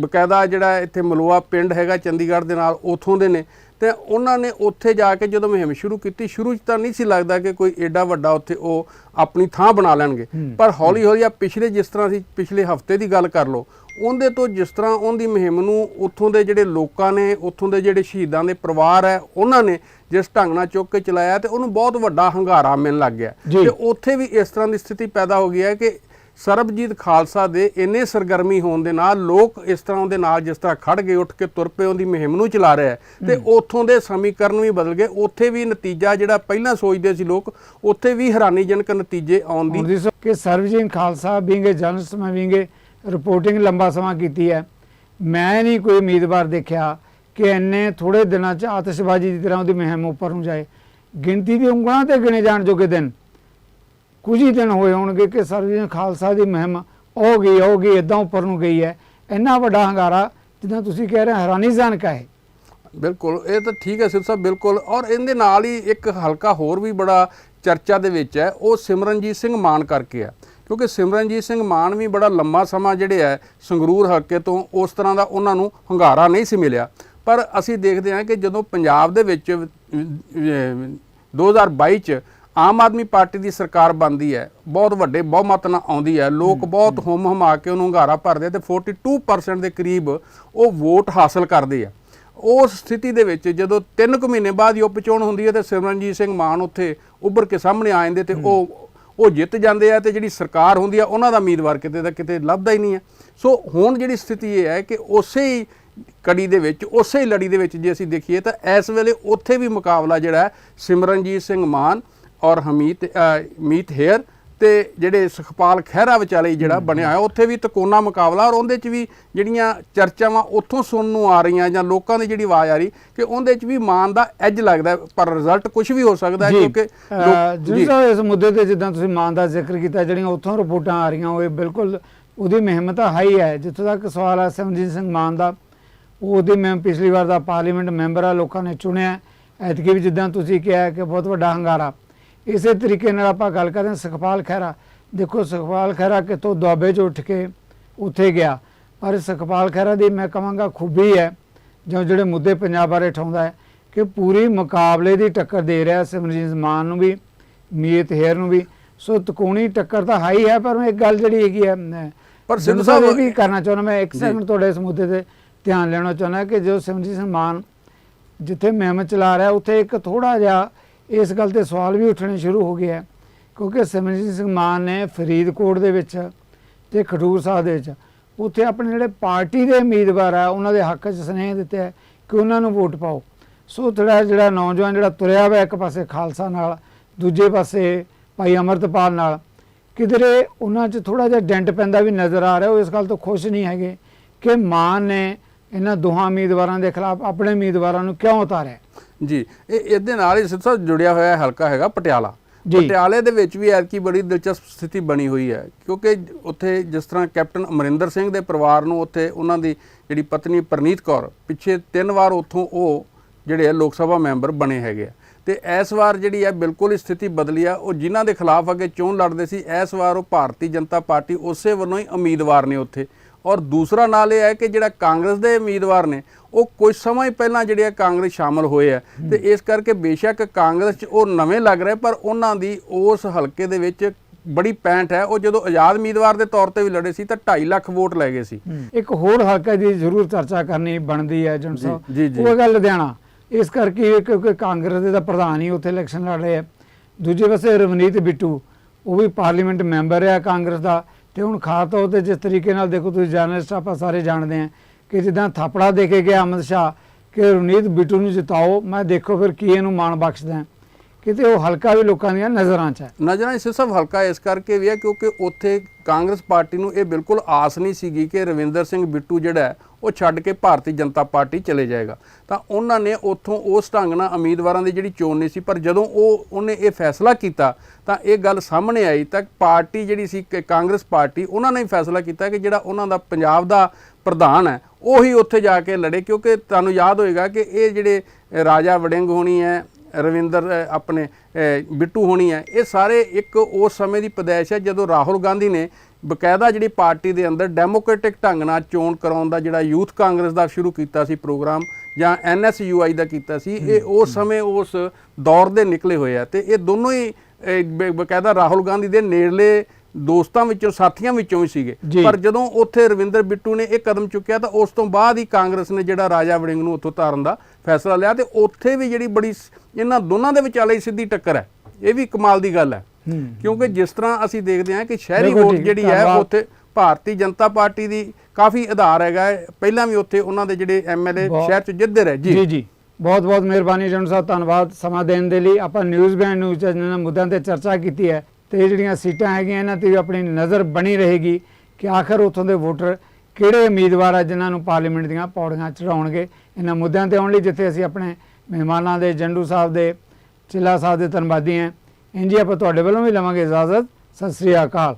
ਬਕਾਇਦਾ ਜਿਹੜਾ ਇੱਥੇ ਮਲੂਆ ਪਿੰਡ ਹੈਗਾ ਚੰਡੀਗੜ੍ਹ ਦੇ ਨਾਲ ਉਥੋਂ ਦੇ ਨੇ। ਤੇ ਉਹਨਾਂ ਨੇ ਉੱਥੇ ਜਾ ਕੇ ਜਦੋਂ ਮੁਹਿੰਮ ਸ਼ੁਰੂ ਕੀਤੀ ਸ਼ੁਰੂ 'ਚ ਤਾਂ ਨਹੀਂ ਸੀ ਲੱਗਦਾ ਕਿ ਕੋਈ ਏਡਾ ਵੱਡਾ ਉੱਥੇ ਉਹ ਆਪਣੀ ਥਾਂ ਬਣਾ ਲੈਣਗੇ। ਪਰ ਹੌਲੀ ਹੌਲੀ ਆ ਪਿਛਲੇ ਜਿਸ ਤਰ੍ਹਾਂ ਅਸੀਂ ਪਿਛਲੇ ਹਫ਼ਤੇ ਦੀ ਗੱਲ ਕਰ ਲਓ ਉਹਦੇ ਤੋਂ ਜਿਸ ਤਰ੍ਹਾਂ ਉਹਦੀ ਮੁਹਿੰਮ ਨੂੰ ਉੱਥੋਂ ਦੇ ਜਿਹੜੇ ਲੋਕਾਂ ਨੇ ਉੱਥੋਂ ਦੇ ਜਿਹੜੇ ਸ਼ਹੀਦਾਂ ਦੇ ਪਰਿਵਾਰ ਹੈ ਉਹਨਾਂ ਨੇ ਜਿਸ ਢੰਗ ਨਾਲ ਚੁੱਕ ਕੇ ਚਲਾਇਆ ਤੇ ਉਹਨੂੰ ਬਹੁਤ ਵੱਡਾ ਹੰਗਾਰਾ ਮਿਲਣ ਲੱਗ ਗਿਆ। ਤੇ ਉੱਥੇ ਵੀ ਇਸ ਤਰ੍ਹਾਂ ਦੀ ਸਥਿਤੀ ਪੈਦਾ ਹੋ ਗਈ ਹੈ ਕਿ ਸਰਬਜੀਤ ਖਾਲਸਾ ਦੇ ਇੰਨੇ ਸਰਗਰਮੀ ਹੋਣ ਦੇ ਨਾਲ ਲੋਕ ਇਸ ਤਰ੍ਹਾਂ ਉਹਦੇ ਨਾਲ ਜਿਸ ਤਰ੍ਹਾਂ ਖੜ ਗਏ ਉੱਠ ਕੇ ਤੁਰ ਪਏ ਉਹਦੀ ਮੁਹਿੰਮ ਨੂੰ ਚਲਾ ਰਿਹਾ ਤੇ ਉੱਥੋਂ ਦੇ ਸਮੀਕਰਨ ਵੀ ਬਦਲ ਗਏ। ਉੱਥੇ ਵੀ ਨਤੀਜਾ ਜਿਹੜਾ ਪਹਿਲਾਂ ਸੋਚਦੇ ਸੀ ਲੋਕ ਉੱਥੇ ਵੀ ਹੈਰਾਨੀਜਨਕ ਨਤੀਜੇ ਆਉਣ ਦੀ ਕਿ ਸਰਵਜੀਤ ਖਾਲਸਾ ਬੀਂਗੇ ਜਰਨਲਿਸਟ ਮੈਂ ਬੀਂਗੇ ਰਿਪੋਰਟਿੰਗ ਲੰਬਾ ਸਮਾਂ ਕੀਤੀ ਹੈ। ਮੈਂ ਨਹੀਂ ਕੋਈ ਉਮੀਦਵਾਰ ਦੇਖਿਆ ਕਿ ਇੰਨੇ ਥੋੜੇ ਦਿਨਾਂ 'ਚ ਆਤਿਸ਼ਬਾਜ਼ੀ ਦੀ ਤਰ੍ਹਾਂ ਉਹਦੀ ਮੁਹਿੰਮ ਉੱਪਰ ਨੂੰ ਜਾਏ। ਗਿਣਤੀ ਦੀ ਉਂਗਲਾਂ ਤੇ ਗਿਣੇ ਜਾਣ ਜੋਗੇ ਦਿਨ। ਕੁਝ ਹੀ ਦਿਨ ਹੋਏ ਹੋਣਗੇ ਕਿ ਸਰਵਜੀਤ ਖਾਲਸਾ ਦੀ ਮੁਹਿੰਮ ਉਹ ਗਈ ਉਹ ਗਈ ਇਦਾਂ ਉੱਪਰ ਨੂੰ ਗਈ ਹੈ। ਇੰਨਾ ਵੱਡਾ ਹੰਗਾਰਾ ਜਿੱਦਾਂ ਤੁਸੀਂ ਕਹਿ ਰਹੇ ਹੋ, ਹੈਰਾਨੀਜਨਕ ਹੈ। ਬਿਲਕੁਲ ਇਹ ਤਾਂ ਠੀਕ ਹੈ ਸਿਰ ਸਾਹਿਬ ਬਿਲਕੁਲ। ਔਰ ਇਹਦੇ ਨਾਲ ਹੀ ਇੱਕ ਹਲਕਾ ਹੋਰ ਵੀ ਬੜਾ ਚਰਚਾ ਦੇ ਵਿੱਚ ਹੈ ਉਹ ਸਿਮਰਨਜੀਤ ਸਿੰਘ ਮਾਨ ਕਰਕੇ ਆ ਕਿਉਂਕਿ ਸਿਮਰਨਜੀਤ ਸਿੰਘ ਮਾਨ ਵੀ ਬੜਾ ਲੰਮਾ ਸਮਾਂ ਜਿਹੜੇ ਹੈ ਸੰਗਰੂਰ ਹਲਕੇ ਤੋਂ ਉਸ ਤਰ੍ਹਾਂ ਦਾ ਉਹਨਾਂ ਨੂੰ ਹੰਗਾਰਾ ਨਹੀਂ ਸੀ ਮਿਲਿਆ। ਪਰ ਅਸੀਂ ਦੇਖਦੇ ਹਾਂ ਕਿ ਜਦੋਂ ਪੰਜਾਬ ਦੇ ਵਿੱਚ ਅਹ, ਅਹ, 2022 ਚ ਆਮ ਆਦਮੀ ਪਾਰਟੀ ਦੀ ਸਰਕਾਰ ਬਣਦੀ ਹੈ ਬਹੁਤ ਵੱਡੇ ਬਹੁਮਤ ਨਾਲ ਆਉਂਦੀ ਹੈ ਲੋਕ ਬਹੁਤ ਹੁਮ ਹਮਾ ਕੇ ਉਹਨੂੰ ਹੰਗਾਰਾ ਭਰਦੇ ਤੇ 42% ਦੇ ਕਰੀਬ ਉਹ ਵੋਟ ਹਾਸਲ ਕਰਦੇ ਆ। ਉਸ ਸਥਿਤੀ ਦੇ ਵਿੱਚ ਜਦੋਂ 3 ਕੁ ਮਹੀਨੇ ਬਾਅਦ ਹੀ ਉਪਚੋਣ ਹੁੰਦੀ ਹੈ ਤੇ ਸਿਮਰਨਜੀਤ ਸਿੰਘ ਮਾਨ ਉੱਥੇ ਉੱਭਰ ਕੇ ਸਾਹਮਣੇ ਆ ਜਾਂਦੇ ਤੇ ਉਹ ਉਹ ਜਿੱਤ ਜਾਂਦੇ ਆ ਤੇ ਜਿਹੜੀ ਸਰਕਾਰ ਹੁੰਦੀ ਆ ਉਹਨਾਂ ਦਾ ਉਮੀਦਵਾਰ ਕਿਤੇ ਦਾ ਕਿਤੇ ਲੱਭਦਾ ਹੀ ਨਹੀਂ ਹੈ ਸੋ ਹੁਣ ਜਿਹੜੀ ਸਥਿਤੀ ਇਹ ਹੈ ਕਿ ਉਸੇ ਹੀ ਕੜੀ ਦੇ ਵਿੱਚ ਉਸੇ ਹੀ ਲੜੀ ਦੇ ਵਿੱਚ ਜੇ ਅਸੀਂ ਦੇਖੀਏ ਤਾਂ ਇਸ ਵੇਲੇ ਉੱਥੇ ਵੀ ਮੁਕਾਬਲਾ ਜਿਹੜਾ ਸਿਮਰਨਜੀਤ ਸਿੰਘ ਮਾਨ ਔਰ ਹਮੀਤ ਮੀਤ ਹੇਅਰ ਤੇ ਜਿਹੜੇ ਸੁਖਪਾਲ ਖਹਿਰਾ ਵਿਚਾਲੇ ਜਿਹੜਾ ਬਣਿਆ ਹੋਇਆ ਉੱਥੇ ਵੀ ਤਕੋਨਾ ਮੁਕਾਬਲਾ ਔਰ ਉਹਦੇ 'ਚ ਵੀ ਜਿਹੜੀਆਂ ਚਰਚਾਵਾਂ ਉੱਥੋਂ ਸੁਣਨ ਨੂੰ ਆ ਰਹੀਆਂ ਜਾਂ ਲੋਕਾਂ ਦੀ ਜਿਹੜੀ ਆਵਾਜ਼ ਆ ਰਹੀ ਕਿ ਉਹਦੇ 'ਚ ਵੀ ਮਾਨ ਦਾ ਐਜ ਲੱਗਦਾ ਪਰ ਰਿਜ਼ਲਟ ਕੁਝ ਵੀ ਹੋ ਸਕਦਾ ਕਿਉਂਕਿ ਲੋਕ- ਜੀ ਸਾਹਿਬ ਇਸ ਮੁੱਦੇ ਤੇ ਜਿੱਦਾਂ ਤੁਸੀਂ ਮਾਨ ਦਾ ਜ਼ਿਕਰ ਕੀਤਾ ਜਿਹੜੀਆਂ ਉੱਥੋਂ ਰਿਪੋਰਟਾਂ ਆ ਰਹੀਆਂ ਉਹ ਇਹ ਬਿਲਕੁਲ ਉਹਦੀ ਮਿਹਨਤ ਹਾਈ ਹੈ। ਜਿੱਥੋਂ ਤੱਕ ਸਵਾਲ ਹੈ ਸਿਮਰਜੀਤ ਸਿੰਘ ਮਾਨ ਦਾ ਉਹ ਉਹਦੀ ਮੈਂ ਪਿਛਲੀ ਵਾਰ ਦਾ ਪਾਰਲੀਮੈਂਟ ਮੈਂਬਰ ਆ ਲੋਕਾਂ ਨੇ ਚੁਣਿਆ। ਐਤਕੀ ਵੀ ਜਿੱਦਾਂ ਤੁਸੀਂ ਕਿਹਾ ਕਿ ਬਹੁਤ ਵੱਡਾ ਹੰਗਾਰਾ। ਇਸੇ ਤਰੀਕੇ ਨਾਲ ਆਪਾਂ ਗੱਲ ਕਰਦੇ ਹਾਂ ਸੁਖਪਾਲ ਖਹਿਰਾ ਦੇਖੋ ਸੁਖਪਾਲ ਖਹਿਰਾ ਕਿਤੋਂ ਦੁਆਬੇ 'ਚ ਉੱਠ ਕੇ ਉੱਥੇ ਗਿਆ ਪਰ ਸੁਖਪਾਲ ਖਹਿਰਾ ਦੀ ਮੈਂ ਕਹਾਂਗਾ ਖੂਬੀ ਹੈ ਜੋ ਜਿਹੜੇ ਮੁੱਦੇ ਪੰਜਾਬ ਬਾਰੇ ਉਠਾਉਂਦਾ ਹੈ ਕਿ ਪੂਰੀ ਮੁਕਾਬਲੇ ਦੀ ਟੱਕਰ ਦੇ ਰਿਹਾ ਸਿਮਰਜੀਤ ਮਾਨ ਨੂੰ ਵੀ ਮੀਤ ਹੇਰ ਨੂੰ ਵੀ ਸੋ ਤਕੋਣੀ ਟੱਕਰ ਤਾਂ ਹਾਈ ਹੈ ਪਰ ਮੈਂ ਇੱਕ ਗੱਲ ਜਿਹੜੀ ਹੈਗੀ ਹੈ ਪਰ ਸਿੱਧੂ ਸਾਹਿਬ ਇਹ ਵੀ ਕਰਨਾ ਚਾਹੁੰਦਾ ਮੈਂ ਇੱਕ। ਸੈਕਿੰਡ ਤੁਹਾਡੇ ਇਸ ਮੁੱਦੇ ਤੇ ਧਿਆਨ ਲੈਣਾ ਚਾਹੁੰਦਾ ਕਿ ਜੋ ਸਿਮਰਜੀਤ ਸਿੰਘ ਮਾਨ ਜਿੱਥੇ ਮੁਹਿੰਮ ਚਲਾ ਰਿਹਾ ਉੱਥੇ ਇੱਕ ਥੋੜਾ ਜਿਹਾ ਇਸ ਗੱਲ ਤੇ ਸਵਾਲ ਵੀ ਉੱਠਣੇ ਸ਼ੁਰੂ ਹੋ ਗਏ ਹੈ ਕਿਉਂਕਿ ਸਿਮਰਜੀਤ ਸਿੰਘ ਮਾਨ ਨੇ ਫਰੀਦਕੋਟ ਦੇ ਵਿੱਚ ਤੇ ਖਡੂਰ ਸਾਹਿਬ ਦੇ ਵਿੱਚ ਉੱਥੇ ਆਪਣੇ ਜਿਹੜੇ ਪਾਰਟੀ ਦੇ ਉਮੀਦਵਾਰ ਆ, ਉਹਨਾਂ ਦੇ ਹੱਕ 'ਚ ਸੁਨੇਹੇ ਦਿੱਤੇ ਹੈ ਕਿ ਉਹਨਾਂ ਨੂੰ ਵੋਟ ਪਾਓ। ਸੋ ਥੋੜਾ ਜਿਹੜਾ ਨੌਜਵਾਨ ਜਿਹੜਾ ਤੁਰਿਆ ਹੋਇਆ ਇੱਕ ਪਾਸੇ ਖਾਲਸਾ ਨਾਲ, ਦੂਜੇ ਪਾਸੇ ਭਾਈ ਅਮਰਤਪਾਲ ਨਾਲ, ਕਿਧਰੇ ਉਹਨਾਂ 'ਚ ਥੋੜਾ ਜਿਹਾ ਡੈਂਟ ਪੈਂਦਾ ਵੀ ਨਜ਼ਰ ਆ ਰਿਹਾ, ਉਹ ਇਸ ਗੱਲ ਤੋਂ ਖੁਸ਼ ਨਹੀਂ ਹੈਗੇ ਕਿ ਮਾਨ ਨੇ ਇਹਨਾਂ ਦੋਹਾਂ ਉਮੀਦਵਾਰਾਂ ਦੇ ਖਿਲਾਫ ਆਪਣੇ ਉਮੀਦਵਾਰਾਂ ਨੂੰ ਕਿਉਂ ਉਤਾਰਿਆ। ਜੀ ਇਹ ਇਹਦੇ ਨਾਲ ਹੀ ਸਿੱਧਾ ਜੁੜਿਆ ਹੋਇਆ ਹਲਕਾ ਹੈਗਾ ਪਟਿਆਲਾ। ਪਟਿਆਲੇ ਦੇ ਵਿੱਚ ਵੀ ਐਤਕੀ ਬੜੀ ਦਿਲਚਸਪ ਸਥਿਤੀ ਬਣੀ ਹੋਈ ਹੈ ਕਿਉਂਕਿ ਉੱਥੇ ਜਿਸ ਤਰ੍ਹਾਂ ਕੈਪਟਨ ਅਮਰਿੰਦਰ ਸਿੰਘ ਦੇ ਪਰਿਵਾਰ ਨੂੰ ਉੱਥੇ ਉਹਨਾਂ ਦੀ ਜਿਹੜੀ ਪਤਨੀ ਪ੍ਰਨੀਤ ਕੌਰ ਪਿੱਛੇ ਤਿੰਨ ਵਾਰ ਉੱਥੋਂ ਉਹ ਜਿਹੜੇ ਲੋਕ ਸਭਾ ਮੈਂਬਰ ਬਣੇ ਹੈਗੇ ਆ। ਤੇ ਇਸ ਵਾਰ ਜਿਹੜੀ ਹੈ ਬਿਲਕੁਲ ਹੀ ਸਥਿਤੀ ਬਦਲੀ ਆ ਉਹ ਜਿਨ੍ਹਾਂ ਦੇ ਖਿਲਾਫ ਅੱਗੇ ਚੋਣ ਲੜਦੇ ਸੀ ਇਸ ਵਾਰ ਉਹ ਭਾਰਤੀ ਜਨਤਾ ਪਾਰਟੀ ਉਸੇ ਵੱਲੋਂ ਹੀ ਉਮੀਦਵਾਰ ਨੇ ਉੱਥੇ। ਔਰ ਦੂਸਰਾ ਨਾਲ ਇਹ ਹੈ ਕਿ ਜਿਹੜਾ ਕਾਂਗਰਸ ਦੇ ਉਮੀਦਵਾਰ ਨੇ ਉਹ ਕੁਝ ਸਮਾਂ ਹੀ ਪਹਿਲਾਂ ਜਿਹੜੇ ਆ ਕਾਂਗਰਸ ਸ਼ਾਮਲ ਹੋਏ ਆ। ਤੇ ਇਸ ਕਰਕੇ ਬੇਸ਼ੱਕ ਕਾਂਗਰਸ 'ਚ ਉਹ ਨਵੇਂ ਲੱਗ ਰਹੇ ਪਰ ਉਹਨਾਂ ਦੀ ਉਸ ਹਲਕੇ ਦੇ ਵਿੱਚ ਬੜੀ ਪੈਂਠ ਹੈ। ਉਹ ਜਦੋਂ ਆਜ਼ਾਦ ਉਮੀਦਵਾਰ ਦੇ ਤੌਰ ਤੇ ਵੀ ਲੜੇ ਸੀ ਤਾਂ 2.5 ਲੱਖ ਵੋਟ ਲੈ ਗਏ ਸੀ। ਇੱਕ ਹੋਰ ਹਲਕਾ ਦੀ ਜ਼ਰੂਰ ਚਰਚਾ ਕਰਨੀ ਬਣਦੀ ਹੈ ਜੀ, ਸਾਹਿਬ। ਉਹ ਗੱਲ ਲੁਧਿਆਣਾ। ਇਸ ਕਰਕੇ ਕਿਉਂਕਿ ਕਾਂਗਰਸ ਦੇ ਦਾ ਪ੍ਰਧਾਨ ਹੀ ਉੱਥੇ ਇਲੈਕਸ਼ਨ ਲੜ ਰਹੇ ਆ। ਦੂਜੇ ਪਾਸੇ ਰਵਨੀਤ ਬਿੱਟੂ ਉਹ ਵੀ ਪਾਰਲੀਮੈਂਟ ਮੈਂਬਰ ਹੈ ਕਾਂਗਰਸ ਦਾ। ਤੇ ਹੁਣ ਖਾਸ ਤੌਰ ਤੇ ਜਿਸ ਤਰੀਕੇ ਨਾਲ ਦੇਖੋ ਤੁਸੀਂ ਜਰਨਲਿਸਟ ਆਪਾਂ ਸਾਰੇ ਜਾਣਦੇ ਆ ਕਿ ਜਿੱਦਾਂ ਥਾਪੜਾ ਦੇ ਕੇ ਗਿਆ ਅਮਿਤ ਸ਼ਾਹ, ਕਿ ਰਵਨੀਤ ਬਿੱਟੂ ਨੂੰ ਜਿਤਾਓ, ਮੈਂ ਦੇਖੋ ਫਿਰ ਕੀ ਇਹਨੂੰ ਮਾਣ ਬਖਸ਼ਦਾ। ਕਿਤੇ ਉਹ ਹਲਕਾ ਵੀ ਲੋਕਾਂ ਦੀਆਂ ਨਜ਼ਰਾਂ 'ਚ ਹੈ। ਨਜ਼ਰਾਂ ਇਸ ਸਭ ਹਲਕਾ ਇਸ ਕਰਕੇ ਵੀ ਹੈ ਕਿਉਂਕਿ ਉੱਥੇ ਕਾਂਗਰਸ ਪਾਰਟੀ ਨੂੰ ਇਹ ਬਿਲਕੁਲ ਆਸ ਨਹੀਂ ਸੀਗੀ ਕਿ ਰਵਿੰਦਰ ਸਿੰਘ ਬਿੱਟੂ ਜਿਹੜਾ ਉਹ ਛੱਡ ਕੇ ਭਾਰਤੀ ਜਨਤਾ ਪਾਰਟੀ ਚਲੇ ਜਾਏਗਾ। ਤਾਂ ਉਹਨਾਂ ਨੇ ਉੱਥੋਂ ਉਸ ਢੰਗ ਨਾਲ ਉਮੀਦਵਾਰਾਂ ਦੀ ਜਿਹੜੀ ਚੋਣ ਨਹੀਂ ਸੀ, ਪਰ ਜਦੋਂ ਉਹ, ਉਹਨੇ ਇਹ ਫੈਸਲਾ ਕੀਤਾ, ਤਾਂ ਇਹ ਗੱਲ ਸਾਹਮਣੇ ਆਈ, ਤਾਂ ਪਾਰਟੀ ਜਿਹੜੀ ਸੀ ਕਿ ਕਾਂਗਰਸ ਪਾਰਟੀ, ਉਹਨਾਂ ਨੇ ਫੈਸਲਾ ਕੀਤਾ ਕਿ ਜਿਹੜਾ ਉਹਨਾਂ ਦਾ ਪੰਜਾਬ ਦਾ ਪ੍ਰਧਾਨ ਹੈ, ਉਹੀ ਉੱਥੇ ਜਾ ਕੇ ਲੜੇ, ਕਿਉਂਕਿ ਤੁਹਾਨੂੰ ਯਾਦ ਹੋਏਗਾ ਕਿ ਇਹ ਜਿਹੜੇ ਰਾਜਾ ਵੜਿੰਗ ਹੋਣੀ ਹੈ ਰਵਿੰਦਰ ਆਪਣੇ ਬਿੱਟੂ ਹੋਣੀ ਹੈ ਇਹ ਸਾਰੇ ਇੱਕ ਉਸ ਸਮੇਂ ਦੀ ਪਦੈਸ਼ ਹੈ ਜਦੋਂ ਰਾਹੁਲ ਗਾਂਧੀ ਨੇ ਬਕਾਇਦਾ ਜਿਹੜੀ ਪਾਰਟੀ ਦੇ ਅੰਦਰ ਡੈਮੋਕ੍ਰੈਟਿਕ ਢੰਗ ਨਾਲ ਚੋਣ ਕਰਾਉਣ ਦਾ ਜਿਹੜਾ ਯੂਥ ਕਾਂਗਰਸ ਦਾ ਸ਼ੁਰੂ ਕੀਤਾ ਸੀ ਪ੍ਰੋਗਰਾਮ ਜਾਂ ਐਨਐਸਯੂਆਈ ਦਾ ਕੀਤਾ ਸੀ ਇਹ ਉਸ ਸਮੇਂ ਉਸ ਦੌਰ ਦੇ ਨਿਕਲੇ ਹੋਏ ਆ ਤੇ ਇਹ ਦੋਨੋਂ ਹੀ ਬਕਾਇਦਾ ਰਾਹੁਲ ਗਾਂਧੀ ਦੇ ਨੇੜਲੇ ਦੋਸਤਾਂ ਵਿੱਚੋਂ ਸਾਥੀਆਂ ਵਿੱਚੋਂ ਹੀ ਸੀਗੇ। ਪਰ ਜਦੋਂ ਉੱਥੇ ਰਵਿੰਦਰ ਬਿੱਟੂ ਨੇ ਇਹ ਕਦਮ ਚੁੱਕਿਆ ਤਾਂ ਉਸ ਤੋਂ ਬਾਅਦ ਹੀ ਕਾਂਗਰਸ ਨੇ ਜਿਹੜਾ ਰਾਜਾ ਵੜਿੰਗ ਨੂੰ ਉੱਥੋਂ ਤਾਰਨ ਦਾ ਫੈਸਲਾ ਲਿਆ ਤੇ ਉੱਥੇ ਵੀ ਜਿਹੜੀ ਬੜੀ ਇਹਨਾਂ ਦੋਨਾਂ ਦੇ ਵਿਚਾਲੇ ਹੀ ਸਿੱਧੀ ਟੱਕਰ ਹੈ। ਇਹ ਵੀ ਕਮਾਲ ਦੀ ਗੱਲ ਹੈ। ਕਿਉਂਕਿ ਜਿਸ ਤਰ੍ਹਾਂ ਅਸੀਂ ਦੇਖਦੇ ਹਾਂ ਕਿ ਸ਼ਹਿਰੀ ਵੋਟ ਜਿਹੜੀ ਹੈ। ਉੱਥੇ ਭਾਰਤੀ ਜਨਤਾ ਪਾਰਟੀ ਦੀ ਕਾਫੀ ਆਧਾਰ ਹੈਗਾ। ਪਹਿਲਾਂ ਵੀ ਉੱਥੇ ਉਹਨਾਂ ਦੇ ਜਿਹੜੇ ਐਮਐਲਏ ਸ਼ਹਿਰ ਚ ਜਿੱਤਦੇ ਰਹੇ ਜੀ। ਜੀ ਬਹੁਤ ਬਹੁਤ ਮਿਹਰਬਾਨੀ ਜਨ ਸਾਹਿਬ ਧੰਨਵਾਦ ਸਮਾਂ ਦੇਣ ਦੇ ਲਈ। ਆਪਾਂ ਨਿਊਜ਼ ਬੈਂਡ ਨਿਊਜ਼ ਚੈਨਲ ਨਾਲ ਮੁੱਦਿਆਂ ਤੇ ਚਰਚਾ ਕੀਤੀ ਹੈ। ਤੇ ਇਹ ਜਿਹੜੀਆਂ ਸੀਟਾਂ ਹੈਗੀਆਂ, ਇਹਨਾਂ ਤੇ ਵੀ ਆਪਣੀ ਨਜ਼ਰ ਬਣੀ ਰਹੇਗੀ ਕਿ ਆਖਰ ਉੱਥੋਂ ਦੇ ਵੋਟਰ ਕਿਹੜੇ ਉਮੀਦਵਾਰ ਆ ਜਿਨ੍ਹਾਂ ਨੂੰ ਪਾਰਲੀਮੈਂਟ ਦੀਆਂ ਪੌੜੀਆਂ ਚੜਾਉਣਗੇ ਇਹਨਾਂ ਮੁੱਦਿਆਂ ਤੇ ਆਉਣ ਲਈ ਜਿੱਥੇ ਅਸੀਂ ਆਪਣੇ ਮਹਿਮਾਨਾਂ ਦੇ, ਜੰਡੂ ਸਾਹਿਬ ਦੇ, ਚਿੱਲਾ ਸਾਹਿਬ ਦੇ ਧੰਨਵਾਦੀ ਹਾਂ। ਇੰਜੀ ਆਪਾਂ ਤੁਹਾਡੇ ਵੱਲੋਂ ਵੀ ਲਵਾਂਗੇ ਇਜਾਜ਼ਤ। ਸਤਿ ਸ੍ਰੀ ਅਕਾਲ।